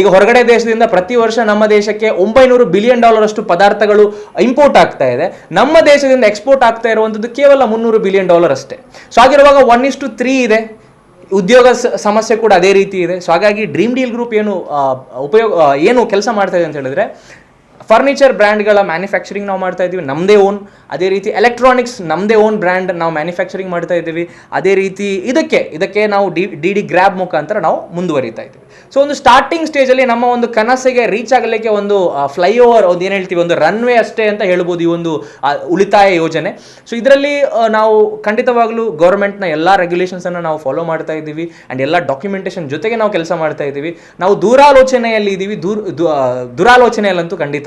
ಈಗ ಹೊರಗಡೆ ದೇಶದಿಂದ ಪ್ರತಿ ವರ್ಷ ನಮ್ಮ ದೇಶಕ್ಕೆ ಒಂಬೈನೂರು ಬಿಲಿಯನ್ ಡಾಲರ್ ಅಷ್ಟು ಪದಾರ್ಥಗಳು ಇಂಪೋರ್ಟ್ ಆಗ್ತಾ ಇದೆ. ನಮ್ಮ ದೇಶದಿಂದ ಎಕ್ಸ್ಪೋರ್ಟ್ ಆಗ್ತಾ ಇರುವಂಥದ್ದು ಕೇವಲ ಮುನ್ನೂರು ಬಿಲಿಯನ್ ಡಾಲರ್ ಅಷ್ಟೇ. ಸೊ ಆಗಿರುವಾಗ ಒನ್ ಇಸ್ ಟು ತ್ರೀ ಇದೆ. ಉದ್ಯೋಗ ಸಮಸ್ಯೆ ಕೂಡ ಅದೇ ರೀತಿ ಇದೆ. ಸೊ ಹಾಗಾಗಿ ಡ್ರೀಮ್ ಡೀಲ್ ಗ್ರೂಪ್ ಏನು ಉಪಯೋಗ ಏನು ಕೆಲಸ ಮಾಡ್ತಾ ಇದೆ ಅಂತ ಹೇಳಿದ್ರೆ ಫರ್ನಿಚರ್ ಬ್ರ್ಯಾಂಡ್ಗಳ ಮ್ಯಾನುಫ್ಯಾಕ್ಚರಿಂಗ್ ನಾವು ಮಾಡ್ತಾ ಇದ್ದೀವಿ ನಮ್ಮದೇ ಓನ್ ಅದೇ ರೀತಿ ಎಲೆಕ್ಟ್ರಾನಿಕ್ಸ್ ನಮ್ಮದೇ ಓನ್ ಬ್ರ್ಯಾಂಡ್ ನಾವು ಮ್ಯಾನುಫ್ಯಾಕ್ಚರಿಂಗ್ ಮಾಡ್ತಾ ಇದ್ದೀವಿ. ಅದೇ ರೀತಿ ಇದಕ್ಕೆ ಇದಕ್ಕೆ ನಾವು ಡಿ ಡಿ ಡಿ ಗ್ರ್ಯಾಬ್ ಮುಖಾಂತರ ನಾವು ಮುಂದುವರಿತಾ ಇದ್ದೀವಿ. ಸೊ ಒಂದು ಸ್ಟಾರ್ಟಿಂಗ್ ಸ್ಟೇಜಲ್ಲಿ ನಮ್ಮ ಒಂದು ಕನಸಿಗೆ ರೀಚ್ ಆಗಲಿಕ್ಕೆ ಒಂದು ಫ್ಲೈಓವರ್ ಒಂದು ಏನು ಹೇಳ್ತೀವಿ, ಒಂದು ರನ್ವೇ ಅಷ್ಟೇ ಅಂತ ಹೇಳ್ಬೋದು ಈ ಒಂದು ಉಳಿತಾಯ ಯೋಜನೆ. ಸೊ ಇದರಲ್ಲಿ ನಾವು ಖಂಡಿತವಾಗಲೂ ಗೌರ್ಮೆಂಟ್ನ ಎಲ್ಲ ರೆಗ್ಯುಲೇಷನ್ಸನ್ನು ನಾವು ಫಾಲೋ ಮಾಡ್ತಾ ಇದ್ದೀವಿ. ಆ್ಯಂಡ್ ಎಲ್ಲ ಡಾಕ್ಯುಮೆಂಟೇಷನ್ ಜೊತೆಗೆ ನಾವು ಕೆಲಸ ಮಾಡ್ತಾ ಇದ್ದೀವಿ. ನಾವು ದೂರಾಲೋಚನೆಯಲ್ಲಿ ಇದ್ದೀವಿ ದೂರ ದುರಾಲೋಚನೆಯಲ್ಲಂತೂ ಖಂಡಿತ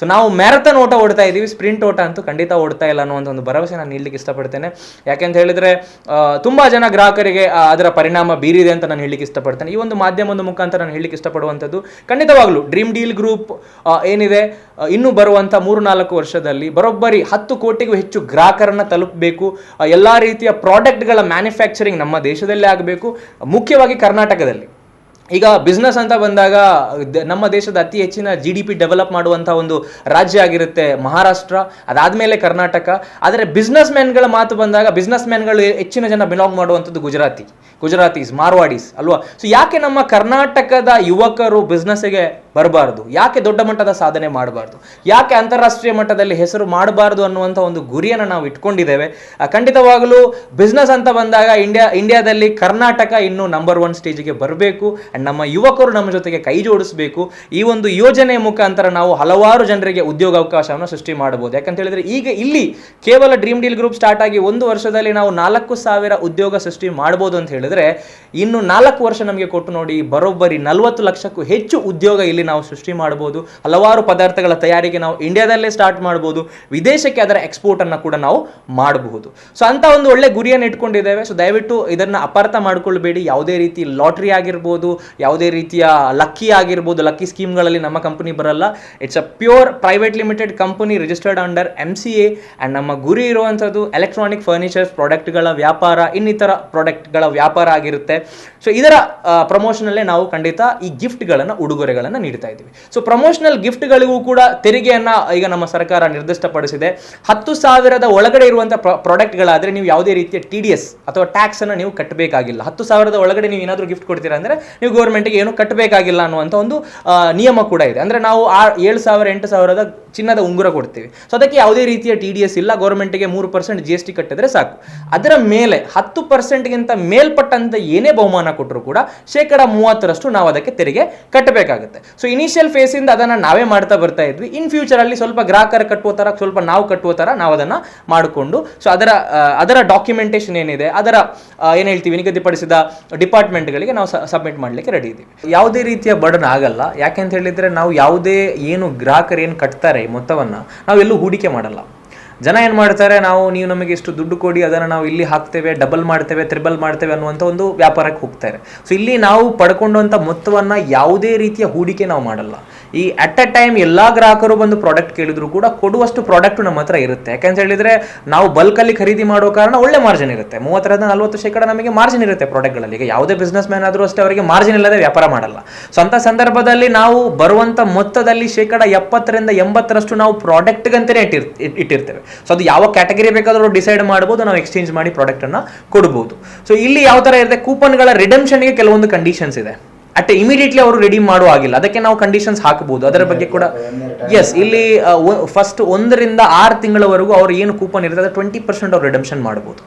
ಸೊ ನಾವು ಮ್ಯಾರಥಾನ್ ಓಟ ಓಡ್ತಾ ಇದ್ದೀವಿ ಸ್ಪ್ರಿಂಟ್ ಓಟ ಅಂತೂ ಖಂಡಿತ ಓಡ್ತಾ ಇಲ್ಲ ಅನ್ನೋ ಒಂದು ಭರವಸೆ ನಾನು ನೀಡಲಿಕ್ಕೆ ಇಷ್ಟಪಡ್ತೇನೆ. ಯಾಕೆಂತ ಹೇಳಿದ್ರೆ ತುಂಬ ಜನ ಗ್ರಾಹಕರಿಗೆ ಅದರ ಪರಿಣಾಮ ಬೀರಿದೆ ಅಂತ ನಾನು ಹೇಳಲಿಕ್ಕೆ ಇಷ್ಟಪಡ್ತೇನೆ. ಈ ಒಂದು ಮಾಧ್ಯಮದ ಮುಖಾಂತರ ನಾನು ಹೇಳಲಿಕ್ಕೆ ಇಷ್ಟಪಡುವಂಥದ್ದು, ಖಂಡಿತವಾಗ್ಲೂ ಡ್ರೀಮ್ ಡೀಲ್ ಗ್ರೂಪ್ ಏನಿದೆ ಇನ್ನೂ ಇನ್ನು ಬರುವಂಥ ಮೂರು ನಾಲ್ಕು ವರ್ಷದಲ್ಲಿ ಬರೋಬ್ಬರಿ ಹತ್ತು ಕೋಟಿಗೂ ಹೆಚ್ಚು ಗ್ರಾಹಕರನ್ನ ತಲುಪಬೇಕು. ಎಲ್ಲ ರೀತಿಯ ಪ್ರಾಡಕ್ಟ್ಗಳ ಮ್ಯಾನುಫ್ಯಾಕ್ಚರಿಂಗ್ ನಮ್ಮ ದೇಶದಲ್ಲೇ ಆಗಬೇಕು. ಮುಖ್ಯವಾಗಿ ಕರ್ನಾಟಕದಲ್ಲಿ. ಈಗ ಬಿಸ್ನೆಸ್ ಅಂತ ಬಂದಾಗ ನಮ್ಮ ದೇಶದ ಅತಿ ಹೆಚ್ಚಿನ ಜಿ ಡಿ ಪಿ ಡೆವಲಪ್ ಮಾಡುವಂಥ ಒಂದು ರಾಜ್ಯ ಆಗಿರುತ್ತೆ ಮಹಾರಾಷ್ಟ್ರ, ಅದಾದಮೇಲೆ ಕರ್ನಾಟಕ. ಆದರೆ ಬಿಸ್ನೆಸ್ ಮ್ಯಾನ್ಗಳ ಮಾತು ಬಂದಾಗ ಬಿಸ್ನೆಸ್ ಮ್ಯಾನ್ಗಳು ಹೆಚ್ಚಿನ ಜನ ಬಿಲಾಂಗ್ ಮಾಡುವಂಥದ್ದು ಗುಜರಾತಿ. ಗುಜರಾತೀಸ್, ಮಾರ್ವಾಡೀಸ್, ಅಲ್ವಾ? ಸೊ ಯಾಕೆ ನಮ್ಮ ಕರ್ನಾಟಕದ ಯುವಕರು ಬಿಸ್ನೆಸ್ಸಿಗೆ ಬರಬಾರ್ದು. ಯಾಕೆ ದೊಡ್ಡ ಮಟ್ಟದ ಸಾಧನೆ ಮಾಡಬಾರ್ದು? ಯಾಕೆ ಅಂತಾರಾಷ್ಟ್ರೀಯ ಮಟ್ಟದಲ್ಲಿ ಹೆಸರು ಮಾಡಬಾರ್ದು ಅನ್ನುವಂಥ ಒಂದು ಗುರಿಯನ್ನು ನಾವು ಇಟ್ಕೊಂಡಿದ್ದೇವೆ. ಖಂಡಿತವಾಗಲೂ ಬಿಸ್ನೆಸ್ ಅಂತ ಬಂದಾಗ ಇಂಡಿಯಾ, ಇಂಡಿಯಾದಲ್ಲಿ ಕರ್ನಾಟಕ ಇನ್ನು ನಂಬರ್ ಒನ್ ಸ್ಟೇಜಿಗೆ ಬರಬೇಕು. ಆ್ಯಂಡ್ ನಮ್ಮ ಯುವಕರು ನಮ್ಮ ಜೊತೆಗೆ ಕೈ ಜೋಡಿಸಬೇಕು. ಈ ಒಂದು ಯೋಜನೆಯ ಮುಖಾಂತರ ನಾವು ಹಲವಾರು ಜನರಿಗೆ ಉದ್ಯೋಗಾವಕಾಶವನ್ನು ಸೃಷ್ಟಿ ಮಾಡಬಹುದು. ಯಾಕಂತ ಹೇಳಿದ್ರೆ ಈಗ ಇಲ್ಲಿ ಕೇವಲ ಡ್ರೀಮ್ ಡೀಲ್ ಗ್ರೂಪ್ ಸ್ಟಾರ್ಟ್ ಆಗಿ ಒಂದು ವರ್ಷದಲ್ಲಿ ನಾವು ನಾಲ್ಕು ಸಾವಿರ ಉದ್ಯೋಗ ಸೃಷ್ಟಿ ಮಾಡ್ಬೋದು ಅಂತ ಹೇಳಿದ್ರೆ ಇನ್ನು ನಾಲ್ಕು ವರ್ಷ ನಮಗೆ ಕೊಟ್ಟು ನೋಡಿ ಬರೋಬ್ಬರಿ ನಲವತ್ತು ಲಕ್ಷಕ್ಕೂ ಹೆಚ್ಚು ಉದ್ಯೋಗ ಇಲ್ಲಿ ನಾವು ಸೃಷ್ಟಿ ಮಾಡಬಹುದು ಹಲವಾರು ಪದಾರ್ಥಗಳ ತಯಾರಿಗೆ ನಾವು ಇಂಡಿಯಾದಲ್ಲೇ ಸ್ಟಾರ್ಟ್ ಮಾಡಬಹುದು ವಿದೇಶಕ್ಕೆ ಅದರ ಎಕ್ಸ್ಪೋರ್ಟ್ ಅನ್ನು ಕೂಡ ನಾವು ಮಾಡಬಹುದು. ಸೊ ಅಂತ ಒಂದು ಒಳ್ಳೆ ಗುರಿಯನ್ನು ಇಟ್ಕೊಂಡಿದ್ದೇವೆ. ಸೊ ದಯವಿಟ್ಟು ಇದನ್ನ ಅಪಾರ್ಥ ಮಾಡ್ಕೊಳ್ಬೇಡಿ. ಯಾವುದೇ ರೀತಿ ಲಾಟ್ರಿ ಆಗಿರ್ಬೋದು, ಯಾವುದೇ ರೀತಿಯ ಲಕ್ಕಿ ಆಗಿರ್ಬೋದು, ಲಕ್ಕಿ ಸ್ಕೀಮ್ಗಳಲ್ಲಿ ನಮ್ಮ ಕಂಪನಿ ಬರಲ್ಲ. It's a pure private limited company registered under M C A and ನಮ್ಮ ಗುರಿ ಇರುವಂಥದ್ದು ಎಲೆಕ್ಟ್ರಾನಿಕ್ ಫರ್ನಿಚರ್ಸ್ ಪ್ರಾಡಕ್ಟ್ಗಳ ವ್ಯಾಪಾರ, ಇನ್ನಿತರ ಪ್ರಾಡಕ್ಟ್ಗಳ ವ್ಯಾಪಾರ ಆಗಿರುತ್ತೆ. ಸೊ ಇದರ ಪ್ರಮೋಷನಲ್ಲೇ ನಾವು ಖಂಡಿತ ಈ ಗಿಫ್ಟ್ಗಳನ್ನು ಉಡುಗೊರೆಗಳನ್ನು ನೀಡ್ತಾ ಇದ್ದೀವಿ. ಸೊ ಪ್ರಮೋಷನಲ್ ಗಿಫ್ಟ್ಗಳಿಗೂ ಕೂಡ ತೆರಿಗೆಯನ್ನ ಈಗ ನಮ್ಮ ಸರ್ಕಾರ ನಿರ್ದಿಷ್ಟಪಡಿಸಿದೆ. ಹತ್ತು ಸಾವಿರದ ಒಳಗಡೆ ಇರುವಂಥ ಪ್ರಾಡಕ್ಟ್ಗಳಾದರೆ ನೀವು ಯಾವುದೇ ರೀತಿಯ ಟಿ ಡಿ ಎಸ್ ಅಥವಾ ಟ್ಯಾಕ್ಸ್ ಅನ್ನು ನೀವು ಕಟ್ಟಬೇಕಾಗಿಲ್ಲ ಹತ್ತು ಸಾವಿರದ ಒಳಗಡೆ ನೀವು ಏನಾದರೂ ಗಿಫ್ಟ್ ಕೊಡ್ತೀರಾ ಅಂದರೆ ನೀವು ಗೌರ್ಮೆಂಟ್ಗೆ ಏನು ಕಟ್ಟಬೇಕಾಗಿಲ್ಲ ಅನ್ನುವಂಥ ಒಂದು ನಿಯಮ ಕೂಡ ಇದೆ. ಅಂದರೆ ನಾವು ಆ ಏಳು ಸಾವಿರ, ಎಂಟು ಸಾವಿರದ ಚಿನ್ನದ ಉಂಗುರ ಕೊಡ್ತೀವಿ. ಸೊ ಅದಕ್ಕೆ ಯಾವುದೇ ರೀತಿಯ ಟಿ ಡಿ ಎಸ್ ಇಲ್ಲ. ಗೌರ್ಮೆಂಟ್ಗೆ ಮೂರು ಪರ್ಸೆಂಟ್ ಜಿ ಎಸ್ ಟಿ ಕಟ್ಟಿದ್ರೆ ಸಾಕು. ಅದರ ಮೇಲೆ ಹತ್ತು ಪರ್ಸೆಂಟ್ಗಿಂತ ಮೇಲ್ಪಟ್ಟಂತ ಏನೇ ಬಹುಮಾನ ಕೊಟ್ಟರು ಕೂಡ ಶೇಕಡ ಮೂವತ್ತರಷ್ಟು ನಾವು ಅದಕ್ಕೆ ತೆರಿಗೆ ಕಟ್ಟಬೇಕಾಗುತ್ತೆ. ಸೊ ಇನಿಷಿಯಲ್ ಫೇಸಿಂದ ಅದನ್ನು ನಾವೇ ಮಾಡ್ತಾ ಬರ್ತಾ ಇದ್ವಿ. ಇನ್ ಫ್ಯೂಚರಲ್ಲಿ ಸ್ವಲ್ಪ ಗ್ರಾಹಕರ ಕಟ್ಟುವ ಥರ ಸ್ವಲ್ಪ ನಾವು ಕಟ್ಟುವ ಥರ ನಾವು ಅದನ್ನು ಮಾಡಿಕೊಂಡು ಸೊ ಅದರ ಅದರ ಡಾಕ್ಯುಮೆಂಟೇಶನ್ ಏನಿದೆ, ಅದರ ಏನು ಹೇಳ್ತೀವಿ, ನಿಗದಿಪಡಿಸಿದ ಡಿಪಾರ್ಟ್ಮೆಂಟ್ಗಳಿಗೆ ನಾವು ಸಬ್ಮಿಟ್ ಮಾಡಲಿಕ್ಕೆ ರೆಡಿ ಇದ್ದೀವಿ. ಯಾವುದೇ ರೀತಿಯ ಬರ್ಡನ್ ಆಗಲ್ಲ. ಯಾಕೆಂತ ಹೇಳಿದ್ರೆ ನಾವು ಯಾವುದೇ, ಏನು ಗ್ರಾಹಕರು ಏನು ಕಟ್ತಾರೆ ಮೊತ್ತವನ್ನು, ನಾವೆಲ್ಲೂ ಹೂಡಿಕೆ ಮಾಡಲ್ಲ. ಜನ ಏನು ಮಾಡ್ತಾರೆ, ನಾವು, ನೀವು ನಮಗೆ ಇಷ್ಟು ದುಡ್ಡು ಕೊಡಿ, ಅದನ್ನು ನಾವು ಇಲ್ಲಿ ಹಾಕ್ತೇವೆ ಡಬಲ್ ಮಾಡ್ತೇವೆ ತ್ರಿಬಲ್ ಮಾಡ್ತೇವೆ ಅನ್ನುವಂಥ ಒಂದು ವ್ಯಾಪಾರಕ್ಕೆ ಹೋಗ್ತಾರೆ. ಸೊ ಇಲ್ಲಿ ನಾವು ಪಡ್ಕೊಂಡಂಥ ಮೊತ್ತವನ್ನು ಯಾವುದೇ ರೀತಿಯ ಹೂಡಿಕೆ ನಾವು ಮಾಡಲ್ಲ. ಈ ಅಟ್ ಅ ಟೈಮ್ ಎಲ್ಲ ಗ್ರಾಹಕರು ಬಂದು ಪ್ರಾಡಕ್ಟ್ ಕೇಳಿದ್ರು ಕೂಡ ಕೊಡುವಷ್ಟು ಪ್ರಾಡಕ್ಟ್ ನಮ್ಮ ಹತ್ರ ಇರುತ್ತೆ. ಯಾಕಂತ ಹೇಳಿದ್ರೆ ನಾವು ಬಲ್ಕಲ್ಲಿ ಖರೀದಿ ಮಾಡೋ ಕಾರಣ ಒಳ್ಳೆ ಮಾರ್ಜಿನ್ ಇರುತ್ತೆ. ಮೂವತ್ತರಿಂದ ನಲ್ವತ್ತು ಶೇಕಡ ನಮಗೆ ಮಾರ್ಜಿನ್ ಇರುತ್ತೆ ಪ್ರಾಡಕ್ಟ್ಗಳಲ್ಲಿ ಈಗ ಯಾವುದೇ ಬಿಸ್ನೆಸ್ ಮ್ಯಾನ್ ಆದರೂ ಅಷ್ಟೇ ಅವರಿಗೆ ಮಾರ್ಜಿನ್ ಇಲ್ಲದೆ ವ್ಯಾಪಾರ ಮಾಡಲ್ಲ. ಸೊ ಅಂಥ ಸಂದರ್ಭದಲ್ಲಿ ನಾವು ಬರುವಂಥ ಮೊತ್ತದಲ್ಲಿ ಶೇಕಡ ಎಪ್ಪತ್ತರಿಂದ ಎಂಬತ್ತರಷ್ಟು ನಾವು ಪ್ರಾಡಕ್ಟ್ಗಂತಲೇ ಇಟ್ಟಿರ್ ಇಟ್ಟಿರ್ತೇವೆ. ಸೊ ಅದು ಯಾವ ಕ್ಯಾಟಗರಿ ಬೇಕಾದರೂ ಡಿಸೈಡ್ ಮಾಡ್ಬೋದು, ನಾವು ಎಕ್ಸ್ಚೇಂಜ್ ಮಾಡಿ ಪ್ರಾಡಕ್ಟನ್ನು ಕೊಡ್ಬೋದು. ಸೊ ಇಲ್ಲಿ ಯಾವ ಥರ ಇರುತ್ತೆ ಕೂಪನ್ಗಳ ರಿಡೆಮ್ಷನ್ಗೆ ಕೆಲವೊಂದು ಕಂಡೀಷನ್ಸ್ ಇದೆ. ಅಟ್ ಇಮಿಡಿಯೇಟ್ಲಿ ಅವರು ರೆಡಿ ಮಾಡುವ ಆಗಿಲ್ಲ. ಅದಕ್ಕೆ ನಾವು ಕಂಡೀಷನ್ಸ್ ಹಾಕಬಹುದು. ಅದರ ಬಗ್ಗೆ ಕೂಡ ಎಸ್ ಇಲ್ಲಿ ಫಸ್ಟ್ ಒಂದರಿಂದ ಆರು ತಿಂಗಳವರೆಗೂ ಅವ್ರು ಏನು ಕೂಪನ್ ಇರುತ್ತೆ ಅದು ಟ್ವೆಂಟಿ ಪರ್ಸೆಂಟ್ ಅವ್ರು ರಿಡಮ್ಷನ್ ಮಾಡಬಹುದು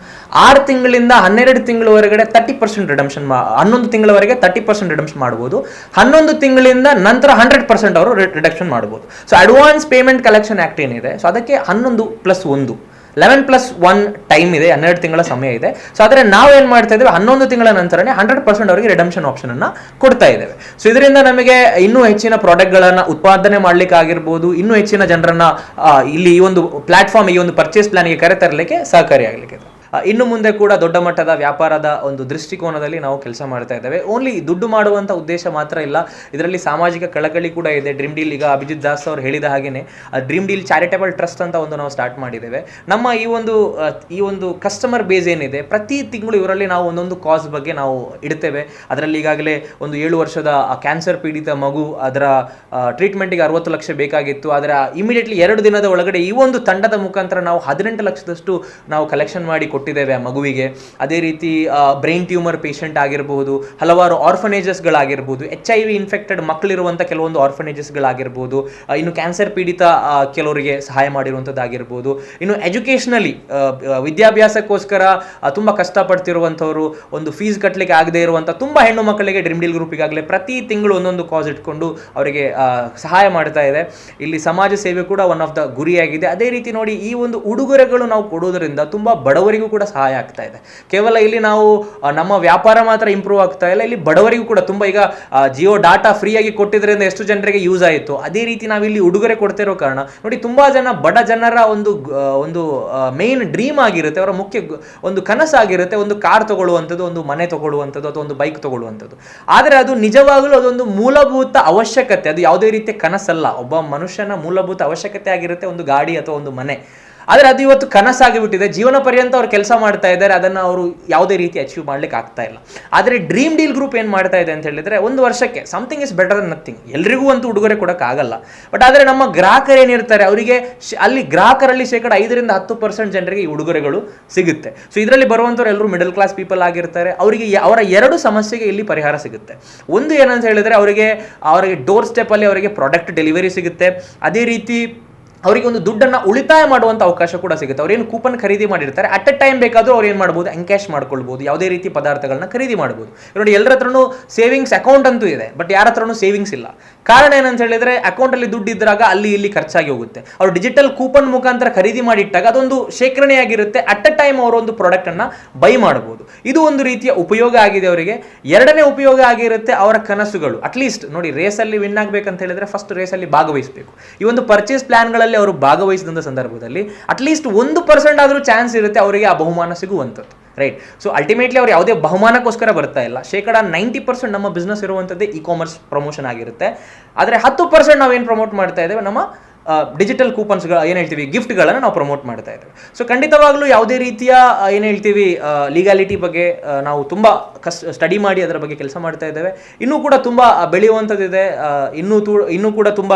ಆರು ತಿಂಗಳಿಂದ ಹನ್ನೆರಡು ತಿಂಗಳವರೆಗಡೆ ತರ್ಟಿ ಪರ್ಸೆಂಟ್ ರಿಡಮ್ಷನ್ ಹನ್ನೊಂದು ತಿಂಗಳವರೆಗೆ ತರ್ಟಿ ಪರ್ಸೆಂಟ್ ರಿಡಮ್ಷನ್ ಮಾಡಬಹುದು ಹನ್ನೊಂದು ತಿಂಗಳಿಂದ ನಂತರ ಹಂಡ್ರೆಡ್ ಪರ್ಸೆಂಟ್ ಅವರು ರಿಡಕ್ಷನ್ ಮಾಡಬಹುದು so advance payment collection act ಏನಿದೆ? ಸೊ ಅದಕ್ಕೆ ಹನ್ನೊಂದು ಪ್ಲಸ್ ಒಂದು. ಲೆವೆನ್ ಪ್ಲಸ್ ಒನ್ ಟೈಮ್ ಇದೆ ಹನ್ನೆರಡು ತಿಂಗಳ ಸಮಯ ಇದೆ. ಸೊ ಆದರೆ ನಾವು ಏನು ಮಾಡ್ತಾ ಇದ್ದೇವೆ? ಹನ್ನೊಂದು ತಿಂಗಳ ನಂತರನೇ ಹಂಡ್ರೆಡ್ ಪರ್ಸೆಂಟ್ ಅವರಿಗೆ ರಿಡಮ್ಷನ್ ಆಪ್ಷನ್ ಅನ್ನು ಕೊಡ್ತಾ ಇದ್ದೇವೆ. ಸೊ ಇದರಿಂದ ನಮಗೆ ಇನ್ನೂ ಹೆಚ್ಚಿನ ಪ್ರಾಡಕ್ಟ್ಗಳನ್ನು ಉತ್ಪಾದನೆ ಮಾಡ್ಲಿಕ್ಕೆ ಆಗಿರ್ಬೋದು ಇನ್ನೂ ಹೆಚ್ಚಿನ ಜನರನ್ನ ಇಲ್ಲಿ ಈ ಒಂದು ಪ್ಲಾಟ್ಫಾರ್ಮ್ ಈ ಒಂದು ಪರ್ಚೇಸ್ ಪ್ಲಾನ್ಗೆ ಕರೆತರಲಿಕ್ಕೆ ಸಹಕಾರಿಯಾಗಲಿಕ್ಕೆ ಆ, ಇನ್ನು ಮುಂದೆ ಕೂಡ ದೊಡ್ಡ ಮಟ್ಟದ ವ್ಯಾಪಾರದ ಒಂದು ದೃಷ್ಟಿಕೋನದಲ್ಲಿ ನಾವು ಕೆಲಸ ಮಾಡ್ತಾ ಇದ್ದೇವೆ. ಓನ್ಲಿ ದುಡ್ಡು ಮಾಡುವಂತ ಉದ್ದೇಶ ಮಾತ್ರ ಇಲ್ಲ. ಇದರಲ್ಲಿ ಸಾಮಾಜಿಕ ಕಳಕಳಿ ಕೂಡ ಇದೆ. ಡ್ರೀಮ್ ಡೀಲ್ ಈಗ ಅಭಿಜಿತ್ ದಾಸ್ ಅವರು ಹೇಳಿದ ಹಾಗೇನೆ ಡ್ರೀಮ್ ಡೀಲ್ ಚಾರಿಟೇಬಲ್ ಟ್ರಸ್ಟ್ ಅಂತ ಒಂದು ನಾವು ಸ್ಟಾರ್ಟ್ ಮಾಡಿದ್ದೇವೆ. ನಮ್ಮ ಈ ಒಂದು ಈ ಒಂದು ಕಸ್ಟಮರ್ ಬೇಸ್ ಏನಿದೆ, ಪ್ರತಿ ತಿಂಗಳು ಇವರಲ್ಲಿ ನಾವು ಒಂದೊಂದು ಕಾಸ್ ಬಗ್ಗೆ ನಾವು ಇಡ್ತೇವೆ ಅದರಲ್ಲಿ ಈಗಾಗಲೇ ಒಂದು ಏಳು ವರ್ಷದ ಕ್ಯಾನ್ಸರ್ ಪೀಡಿತ ಮಗು, ಅದರ ಟ್ರೀಟ್ಮೆಂಟಿಗೆ ಅರವತ್ತು ಲಕ್ಷ ಬೇಕಾಗಿತ್ತು. ಅದರ ಇಮಿಡಿಯೇಟ್ಲಿ ಎರಡು ದಿನದ ಒಳಗಡೆ ಈ ಒಂದು ತಂಡದ ಮುಖಾಂತರ ನಾವು ಹದಿನೆಂಟು ಲಕ್ಷದಷ್ಟು ನಾವು ಕಲೆಕ್ಷನ್ ಮಾಡಿ ಕೊಟ್ಟಿದ್ದೇವೆ ಆ ಮಗುವಿಗೆ. ಅದೇ ರೀತಿ ಬ್ರೈನ್ ಟ್ಯೂಮರ್ ಪೇಷಂಟ್ ಆಗಿರಬಹುದು ಹಲವಾರು ಆರ್ಫನೇಜಸ್ಗಳಾಗಿರ್ಬೋದು ಎಚ್ ಐ ವಿ ಇನ್ಫೆಕ್ಟೆಡ್ ಮಕ್ಕಳಿರುವಂಥ ಕೆಲವೊಂದು ಆರ್ಫನೇಜಸ್ಗಳಾಗಿರ್ಬೋದು ಇನ್ನು ಕ್ಯಾನ್ಸರ್ ಪೀಡಿತ ಕೆಲವರಿಗೆ ಸಹಾಯ ಮಾಡಿರುವಂಥದ್ದಾಗಿರ್ಬೋದು. ಇನ್ನು ಎಜುಕೇಷನಲಿ ವಿದ್ಯಾಭ್ಯಾಸಕ್ಕೋಸ್ಕರ ತುಂಬ ಕಷ್ಟಪಡ್ತಿರುವಂಥವ್ರು, ಒಂದು ಫೀಸ್ ಕಟ್ಟಲಿಕ್ಕೆ ಆಗದೇ ಇರುವಂಥ ತುಂಬ ಹೆಣ್ಣು ಮಕ್ಕಳಿಗೆ ಡ್ರೀಮ್ ಡೀಲ್ ಗ್ರೂಪ್ ಈಗಾಗಲೇ ಪ್ರತಿ ತಿಂಗಳು ಒಂದೊಂದು ಕಾಸ್ ಇಟ್ಕೊಂಡು ಅವರಿಗೆ ಸಹಾಯ ಮಾಡ್ತಾ ಇದೆ. ಇಲ್ಲಿ ಸಮಾಜ ಸೇವೆ ಕೂಡ ಒನ್ ಆಫ್ ದ ಗುರಿಯಾಗಿದೆ. ಅದೇ ರೀತಿ ನೋಡಿ, ಈ ಒಂದು ಉಡುಗೊರೆಗಳು ನಾವು ಕೊಡೋದರಿಂದ ತುಂಬ ಬಡವರಿಗೂ ಕೂಡ ಸಹಾಯ ಆಗ್ತಾ ಇದೆ. ಕೇವಲ ಇಲ್ಲಿ ನಾವು ನಮ್ಮ ವ್ಯಾಪಾರ ಮಾತ್ರ ಇಂಪ್ರೂವ್ ಆಗ್ತಾ ಇಲ್ಲ. ಇಲ್ಲಿ ಬಡವರಿಗೂ ಕೂಡ ತುಂಬ ಈಗ ಜಿಯೋ ಡಾಟಾ ಫ್ರೀಯಾಗಿ ಕೊಟ್ಟಿದ್ರಿಂದ ಎಷ್ಟು ಜನರಿಗೆ ಯೂಸ್ ಆಯಿತು. ಅದೇ ರೀತಿ ನಾವು ಇಲ್ಲಿ ಉಡುಗೊರೆ ಕೊಡ್ತಿರೋ ಕಾರಣ, ನೋಡಿ ತುಂಬ ಜನ, ಬಡ ಜನರ ಒಂದು ಒಂದು ಮೇನ್ ಡ್ರೀಮ್ ಆಗಿರುತ್ತೆ. ಅವರ ಮುಖ್ಯ ಒಂದು ಕನಸಾಗಿರುತ್ತೆ. ಒಂದು ಕಾರ್ ತಗೊಳ್ಳುವಂಥದ್ದು, ಒಂದು ಮನೆ ತಗೊಳ್ಳುವಂಥದ್ದು, ಅಥವಾ ಒಂದು ಬೈಕ್ ತಗೊಳ್ಳುವಂಥದ್ದು. ಆದರೆ ಅದು ನಿಜವಾಗಲೂ ಅದೊಂದು ಮೂಲಭೂತ ಅವಶ್ಯಕತೆ. ಅದು ಯಾವುದೇ ರೀತಿಯ ಕನಸಲ್ಲ. ಒಬ್ಬ ಮನುಷ್ಯನ ಮೂಲಭೂತ ಅವಶ್ಯಕತೆ ಆಗಿರುತ್ತೆ ಒಂದು ಗಾಡಿ ಅಥವಾ ಒಂದು ಮನೆ. ಆದರೆ ಅದು ಇವತ್ತು ಕನಸಾಗಿ ಬಿಟ್ಟಿದೆ ಜೀವನ ಪರ್ಯಂತ ಅವ್ರು ಕೆಲಸ ಮಾಡ್ತಾ ಇದ್ದಾರೆ, ಅದನ್ನು ಅವರು ಯಾವುದೇ ರೀತಿ ಅಚೀವ್ ಮಾಡ್ಲಿಕ್ಕೆ ಆಗ್ತಾ ಇಲ್ಲ. ಆದರೆ ಡ್ರೀಮ್ ಡೀಲ್ ಗ್ರೂಪ್ ಏನು ಮಾಡ್ತಾ ಇದೆ ಅಂತ ಹೇಳಿದ್ರೆ, ಒಂದು ವರ್ಷಕ್ಕೆ something is better than nothing ಎಲ್ರಿಗೂ ಅಂತೂ ಉಡುಗೊರೆ ಕೊಡೋಕ್ಕಾಗಲ್ಲ. ಬಟ್ ಆದರೆ ನಮ್ಮ ಗ್ರಾಹಕರು ಏನಿರ್ತಾರೆ ಅವರಿಗೆ ಅಲ್ಲಿ ಗ್ರಾಹಕರಲ್ಲಿ ಶೇಕಡ ಐದರಿಂದ ಹತ್ತು ಪರ್ಸೆಂಟ್ ಜನರಿಗೆ ಈ ಉಡುಗೊರೆಗಳು ಸಿಗುತ್ತೆ. ಸೊ ಇದರಲ್ಲಿ ಬರುವಂಥವ್ರು ಎಲ್ಲರೂ ಮಿಡಲ್ ಕ್ಲಾಸ್ ಪೀಪಲ್ ಆಗಿರ್ತಾರೆ. ಅವರಿಗೆ ಅವರ ಎರಡು ಸಮಸ್ಯೆಗೆ ಇಲ್ಲಿ ಪರಿಹಾರ ಸಿಗುತ್ತೆ. ಒಂದು ಏನಂತ ಹೇಳಿದ್ರೆ, ಅವರಿಗೆ ಅವರಿಗೆ ಡೋರ್ ಸ್ಟೆಪ್ಪಲ್ಲಿ ಅವರಿಗೆ ಪ್ರಾಡಕ್ಟ್ ಡೆಲಿವರಿ ಸಿಗುತ್ತೆ. ಅದೇ ರೀತಿ ಅವರಿಗೆ ಒಂದು ದುಡ್ಡನ್ನು ಉಳಿತಾಯ ಮಾಡುವಂಥ ಅವಕಾಶ ಕೂಡ ಸಿಗುತ್ತೆ. ಅವ್ರೇನು ಕೂಪನ್ ಖರೀದಿ ಮಾಡಿರ್ತಾರೆ ಅಟ್ ಅ ಟೈಮ್ ಬೇಕಾದರೂ ಅವ್ರು ಏನು ಮಾಡ್ಬೋದು ಎನ್ಕ್ಯಾಶ್ ಮಾಡ್ಕೊಳ್ಬೋದು. ಯಾವುದೇ ರೀತಿ ಪದಾರ್ಥಗಳನ್ನ ಖರೀದಿ ಮಾಡ್ಬೋದು. ನೋಡಿ, ಎಲ್ಲರ ಹತ್ರನೂ ಸೇವಿಂಗ್ಸ್ ಅಕೌಂಟ್ ಅಂತೂ ಇದೆ ಬಟ್ ಯಾರ ಹತ್ರನೂ ಸೇವಿಂಗ್ಸ್ ಇಲ್ಲ. ಕಾರಣ ಏನಂತ ಹೇಳಿದ್ರೆ ಅಕೌಂಟಲ್ಲಿ ದುಡ್ಡು ಇದ್ದಾಗ ಅಲ್ಲಿ ಇಲ್ಲಿ ಖರ್ಚಾಗಿ ಹೋಗುತ್ತೆ. ಅವರು ಡಿಜಿಟಲ್ ಕೂಪನ್ ಮುಖಾಂತರ ಖರೀದಿ ಮಾಡಿಟ್ಟಾಗ ಅದೊಂದು ಶೇಖರಣೆಯಾಗಿರುತ್ತೆ ಅಟ್ ಅ ಟೈಮ್ ಅವರು ಒಂದು ಪ್ರಾಡಕ್ಟನ್ನು ಬೈ ಮಾಡಬಹುದು. ಇದು ಒಂದು ರೀತಿಯ ಉಪಯೋಗ ಆಗಿದೆ ಅವರಿಗೆ. ಎರಡನೇ ಉಪಯೋಗ ಆಗಿರುತ್ತೆ ಅವರ ಕನಸುಗಳು. ಅಟ್ಲೀಸ್ಟ್ ನೋಡಿ ರೇಸಲ್ಲಿ ವಿನ್ ಆಗಬೇಕಂತ ಹೇಳಿದ್ರೆ ಫಸ್ಟ್ ರೇಸಲ್ಲಿ ಭಾಗವಹಿಸಬೇಕು. ಈ ಒಂದು ಪರ್ಚೇಸ್ ಪ್ಲಾನ್ಗಳಲ್ಲಿ ಅವರು ಭಾಗವಹಿಸಿದಂಥ ಸಂದರ್ಭದಲ್ಲಿ ಅಟ್ಲೀಸ್ಟ್ ಒಂದು ಪರ್ಸೆಂಟ್ ಆದರೂ ಚಾನ್ಸ್ ಇರುತ್ತೆ ಅವರಿಗೆ ಆ ಬಹುಮಾನ ಸಿಗುವಂಥದ್ದು. ರೈಟ್ ಸೊ ಅಲ್ಟಿಮೇಟ್ಲಿ ಅವ್ರು ಯಾವುದೇ ಬಹುಮಾನಕ್ಕೋಸ್ಕರ ಬರ್ತಾ ಇಲ್ಲ. ಶೇಕಡ ನೈಂಟಿ ಪರ್ಸೆಂಟ್ ನಮ್ಮ ಬಿಸ್ನೆಸ್ ಇರುವಂಥದ್ದೇ ಇ ಕಾಮರ್ಸ್ ಪ್ರಮೋಷನ್ ಆಗಿರುತ್ತೆ. ಆದರೆ ಹತ್ತು ಪರ್ಸೆಂಟ್ ನಾವೇನು ಪ್ರಮೋಟ್ ಮಾಡ್ತಾ ಇದ್ದೇವೆ? ನಮ್ಮ ಡಿಜಿಟಲ್ ಕೂಪನ್ಸ್ಗಳ ಏನು ಹೇಳ್ತೀವಿ ಗಿಫ್ಟ್ಗಳನ್ನು ನಾವು ಪ್ರಮೋಟ್ ಮಾಡ್ತಾ ಇದ್ದೇವೆ. ಸೊ ಖಂಡಿತವಾಗ್ಲೂ ಯಾವುದೇ ರೀತಿಯ ಏನು ಹೇಳ್ತೀವಿ ಲೀಗಾಲಿಟಿ ಬಗ್ಗೆ ನಾವು ತುಂಬ ಕಸ್ ಸ್ಟಡಿ ಮಾಡಿ ಅದರ ಬಗ್ಗೆ ಕೆಲಸ ಮಾಡ್ತಾ ಇದ್ದೇವೆ. ಇನ್ನೂ ಕೂಡ ತುಂಬ ಬೆಳೆಯುವಂಥದ್ದಿದೆ. ಇನ್ನೂ ತೂ, ಇನ್ನೂ ಕೂಡ ತುಂಬ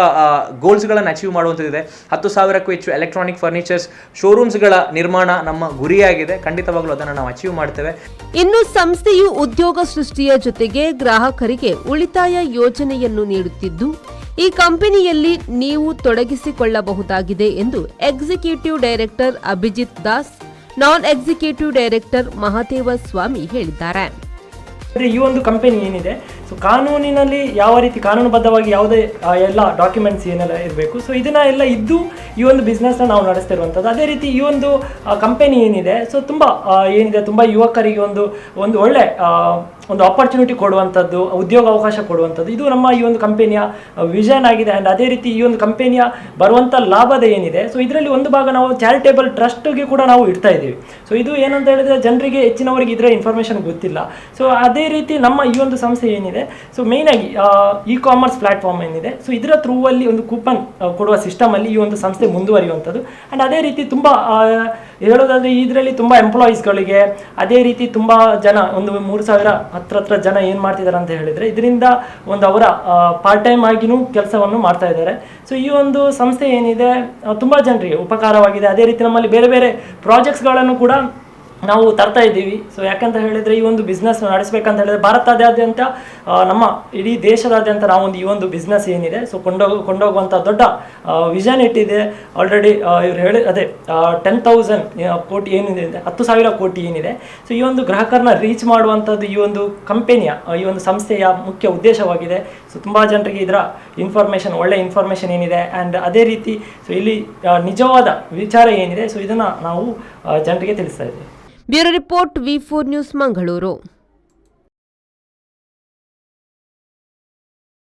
ಗೋಲ್ಸ್ಗಳನ್ನು ಅಚೀವ್ ಮಾಡುವಂಥದ್ದಿದೆ. ಹತ್ತು ಸಾವಿರಕ್ಕೂ ಹೆಚ್ಚು ಎಲೆಕ್ಟ್ರಾನಿಕ್ ಫರ್ನಿಚರ್ಸ್ ಶೋರೂಮ್ಸ್ಗಳ ನಿರ್ಮಾಣ ನಮ್ಮ ಗುರಿಯಾಗಿದೆ. ಖಂಡಿತವಾಗ್ಲೂ ಅದನ್ನು ನಾವು ಅಚೀವ್ ಮಾಡ್ತೇವೆ. ಇನ್ನು ಸಂಸ್ಥೆಯು ಉದ್ಯೋಗ ಸೃಷ್ಟಿಯ ಜೊತೆಗೆ ಗ್ರಾಹಕರಿಗೆ ಉಳಿತಾಯ ಯೋಜನೆಯನ್ನು ನೀಡುತ್ತಿದ್ದು ಈ ಕಂಪನಿಯಲ್ಲಿ ನೀವು ತೊಡಗಿಸಿಕೊಳ್ಳಬಹುದಾಗಿದೆ ಎಂದು executive director Abhijit Das, non executive director Mahadeva Swamy ಹೇಳಿದ್ದಾರೆ. ಈ ಒಂದು ಕಂಪನಿ ಏನಿದೆ? ಸೊ ಕಾನೂನಿನಲ್ಲಿ ಯಾವ ರೀತಿ, ಕಾನೂನುಬದ್ಧವಾಗಿ ಯಾವುದೇ ಎಲ್ಲ ಡಾಕ್ಯುಮೆಂಟ್ಸ್ ಏನೆಲ್ಲ ಇರಬೇಕು. ಸೊ ಇದನ್ನ ಎಲ್ಲ ಇದ್ದು ಈ ಒಂದು ಬಿಸ್ನೆಸ್ನ ನಾವು ನಡೆಸ್ತಿರುವಂಥದ್ದು. ಅದೇ ರೀತಿ ಈ ಒಂದು ಕಂಪನಿ ಏನಿದೆ? ಸೊ ತುಂಬ ಏನಿದೆ? ತುಂಬ ಯುವಕರಿಗೆ ಒಂದು ಒಂದು ಒಳ್ಳೆ ಒಂದು ಆಪರ್ಚುನಿಟಿ ಕೊಡುವಂಥದ್ದು, ಉದ್ಯೋಗ ಅವಕಾಶ ಕೊಡುವಂಥದ್ದು. ಇದು ನಮ್ಮ ಈ ಒಂದು ಕಂಪೆನಿಯ ವಿಷನ್ ಆಗಿದೆ ಆ್ಯಂಡ್ ಅದೇ ರೀತಿ ಈ ಒಂದು ಕಂಪೆನಿಯ ಬರುವಂಥ ಲಾಭದ ಏನಿದೆ. ಸೊ ಇದರಲ್ಲಿ ಒಂದು ಭಾಗ ನಾವು ಚಾರಿಟೇಬಲ್ ಟ್ರಸ್ಟ್ಗೆ ಕೂಡ ನಾವು ಇಡ್ತಾ ಇದ್ದೀವಿ. ಸೊ ಇದು ಏನಂತ ಹೇಳಿದ್ರೆ ಜನರಿಗೆ ಹೆಚ್ಚಿನವರಿಗೆ ಇದರ ಇನ್ಫಾರ್ಮೇಷನ್ ಗೊತ್ತಿಲ್ಲ. ಸೊ ಅದೇ ರೀತಿ ನಮ್ಮ ಈ ಒಂದು ಸಂಸ್ಥೆ ಏನಿದೆ? ಸೊ ಮೇಯ್ನಾಗಿ ಇ ಕಾಮರ್ಸ್ ಪ್ಲಾಟ್ಫಾರ್ಮ್ ಏನಿದೆ? ಸೊ ಇದರ ಥ್ರೂ ಅಲ್ಲಿ ಒಂದು ಕೂಪನ್ ಕೊಡುವ ಸಿಸ್ಟಮಲ್ಲಿ ಈ ಒಂದು ಸಂಸ್ಥೆ ಮುಂದುವರಿಯುವಂಥದ್ದು. ಆ್ಯಂಡ್ ಅದೇ ರೀತಿ ತುಂಬ ಹೇಳೋದಾದರೆ ಇದರಲ್ಲಿ ತುಂಬ ಎಂಪ್ಲಾಯೀಸ್ಗಳಿಗೆ ಅದೇ ರೀತಿ ತುಂಬ ಜನ, ಒಂದು ಮೂರು ಸಾವಿರ ಹತ್ರ ಹತ್ರ ಜನ ಏನು ಮಾಡ್ತಿದ್ದಾರೆ ಅಂತ ಹೇಳಿದರೆ ಇದರಿಂದ ಒಂದು ಅವರ ಪಾರ್ಟ್ ಟೈಮ್ ಆಗಿನೂ ಕೆಲಸವನ್ನು ಮಾಡ್ತಾ ಇದ್ದಾರೆ. ಸೊ ಈ ಒಂದು ಸಂಸ್ಥೆ ಏನಿದೆ ತುಂಬಾ ಜನರಿಗೆ ಉಪಕಾರವಾಗಿದೆ. ಅದೇ ರೀತಿ ನಮ್ಮಲ್ಲಿ ಬೇರೆ ಬೇರೆ ಪ್ರಾಜೆಕ್ಟ್ಸ್ಗಳನ್ನು ಕೂಡ ನಾವು ತರ್ತಾ ಇದ್ದೀವಿ. ಸೊ ಯಾಕಂತ ಹೇಳಿದರೆ ಈ ಒಂದು ಬಿಸ್ನೆಸ್ ನಡೆಸಬೇಕಂತ ಹೇಳಿದ್ರೆ ಭಾರತದಾದ್ಯಂತ ನಮ್ಮ ಇಡೀ ದೇಶದಾದ್ಯಂತ ನಾವೊಂದು ಈ ಒಂದು ಬಿಸ್ನೆಸ್ ಏನಿದೆ ಸೊ ಕೊಂಡೋಗ ಕೊಂಡೋಗುವಂಥ ದೊಡ್ಡ ವಿಷನ್ ಇಟ್ಟಿದೆ. ಆಲ್ರೆಡಿ ಇವ್ರು ಹೇಳಿ, ಅದೇ ಟೆನ್ ತೌಸಂಡ್ ಕೋಟಿ ಏನಿದೆ ಅಂದರೆ ಹತ್ತು ಸಾವಿರ ಕೋಟಿ ಏನಿದೆ. ಸೊ ಈ ಒಂದು ಗ್ರಾಹಕರನ್ನ ರೀಚ್ ಮಾಡುವಂಥದ್ದು ಈ ಒಂದು ಕಂಪೆನಿಯ ಈ ಒಂದು ಸಂಸ್ಥೆಯ ಮುಖ್ಯ ಉದ್ದೇಶವಾಗಿದೆ. ಸೊ ತುಂಬ ಜನರಿಗೆ ಇದರ ಇನ್ಫಾರ್ಮೇಷನ್ ಒಳ್ಳೆ ಇನ್ಫಾರ್ಮೇಷನ್ ಏನಿದೆ. ಆ್ಯಂಡ್ ಅದೇ ರೀತಿ ಸೊ ಇಲ್ಲಿ ನಿಜವಾದ ವಿಚಾರ ಏನಿದೆ ಸೊ ಇದನ್ನು ನಾವು ಜನರಿಗೆ ತಿಳಿಸ್ತಾ ಇದ್ದೀವಿ. Bureau report V four news Mangaluru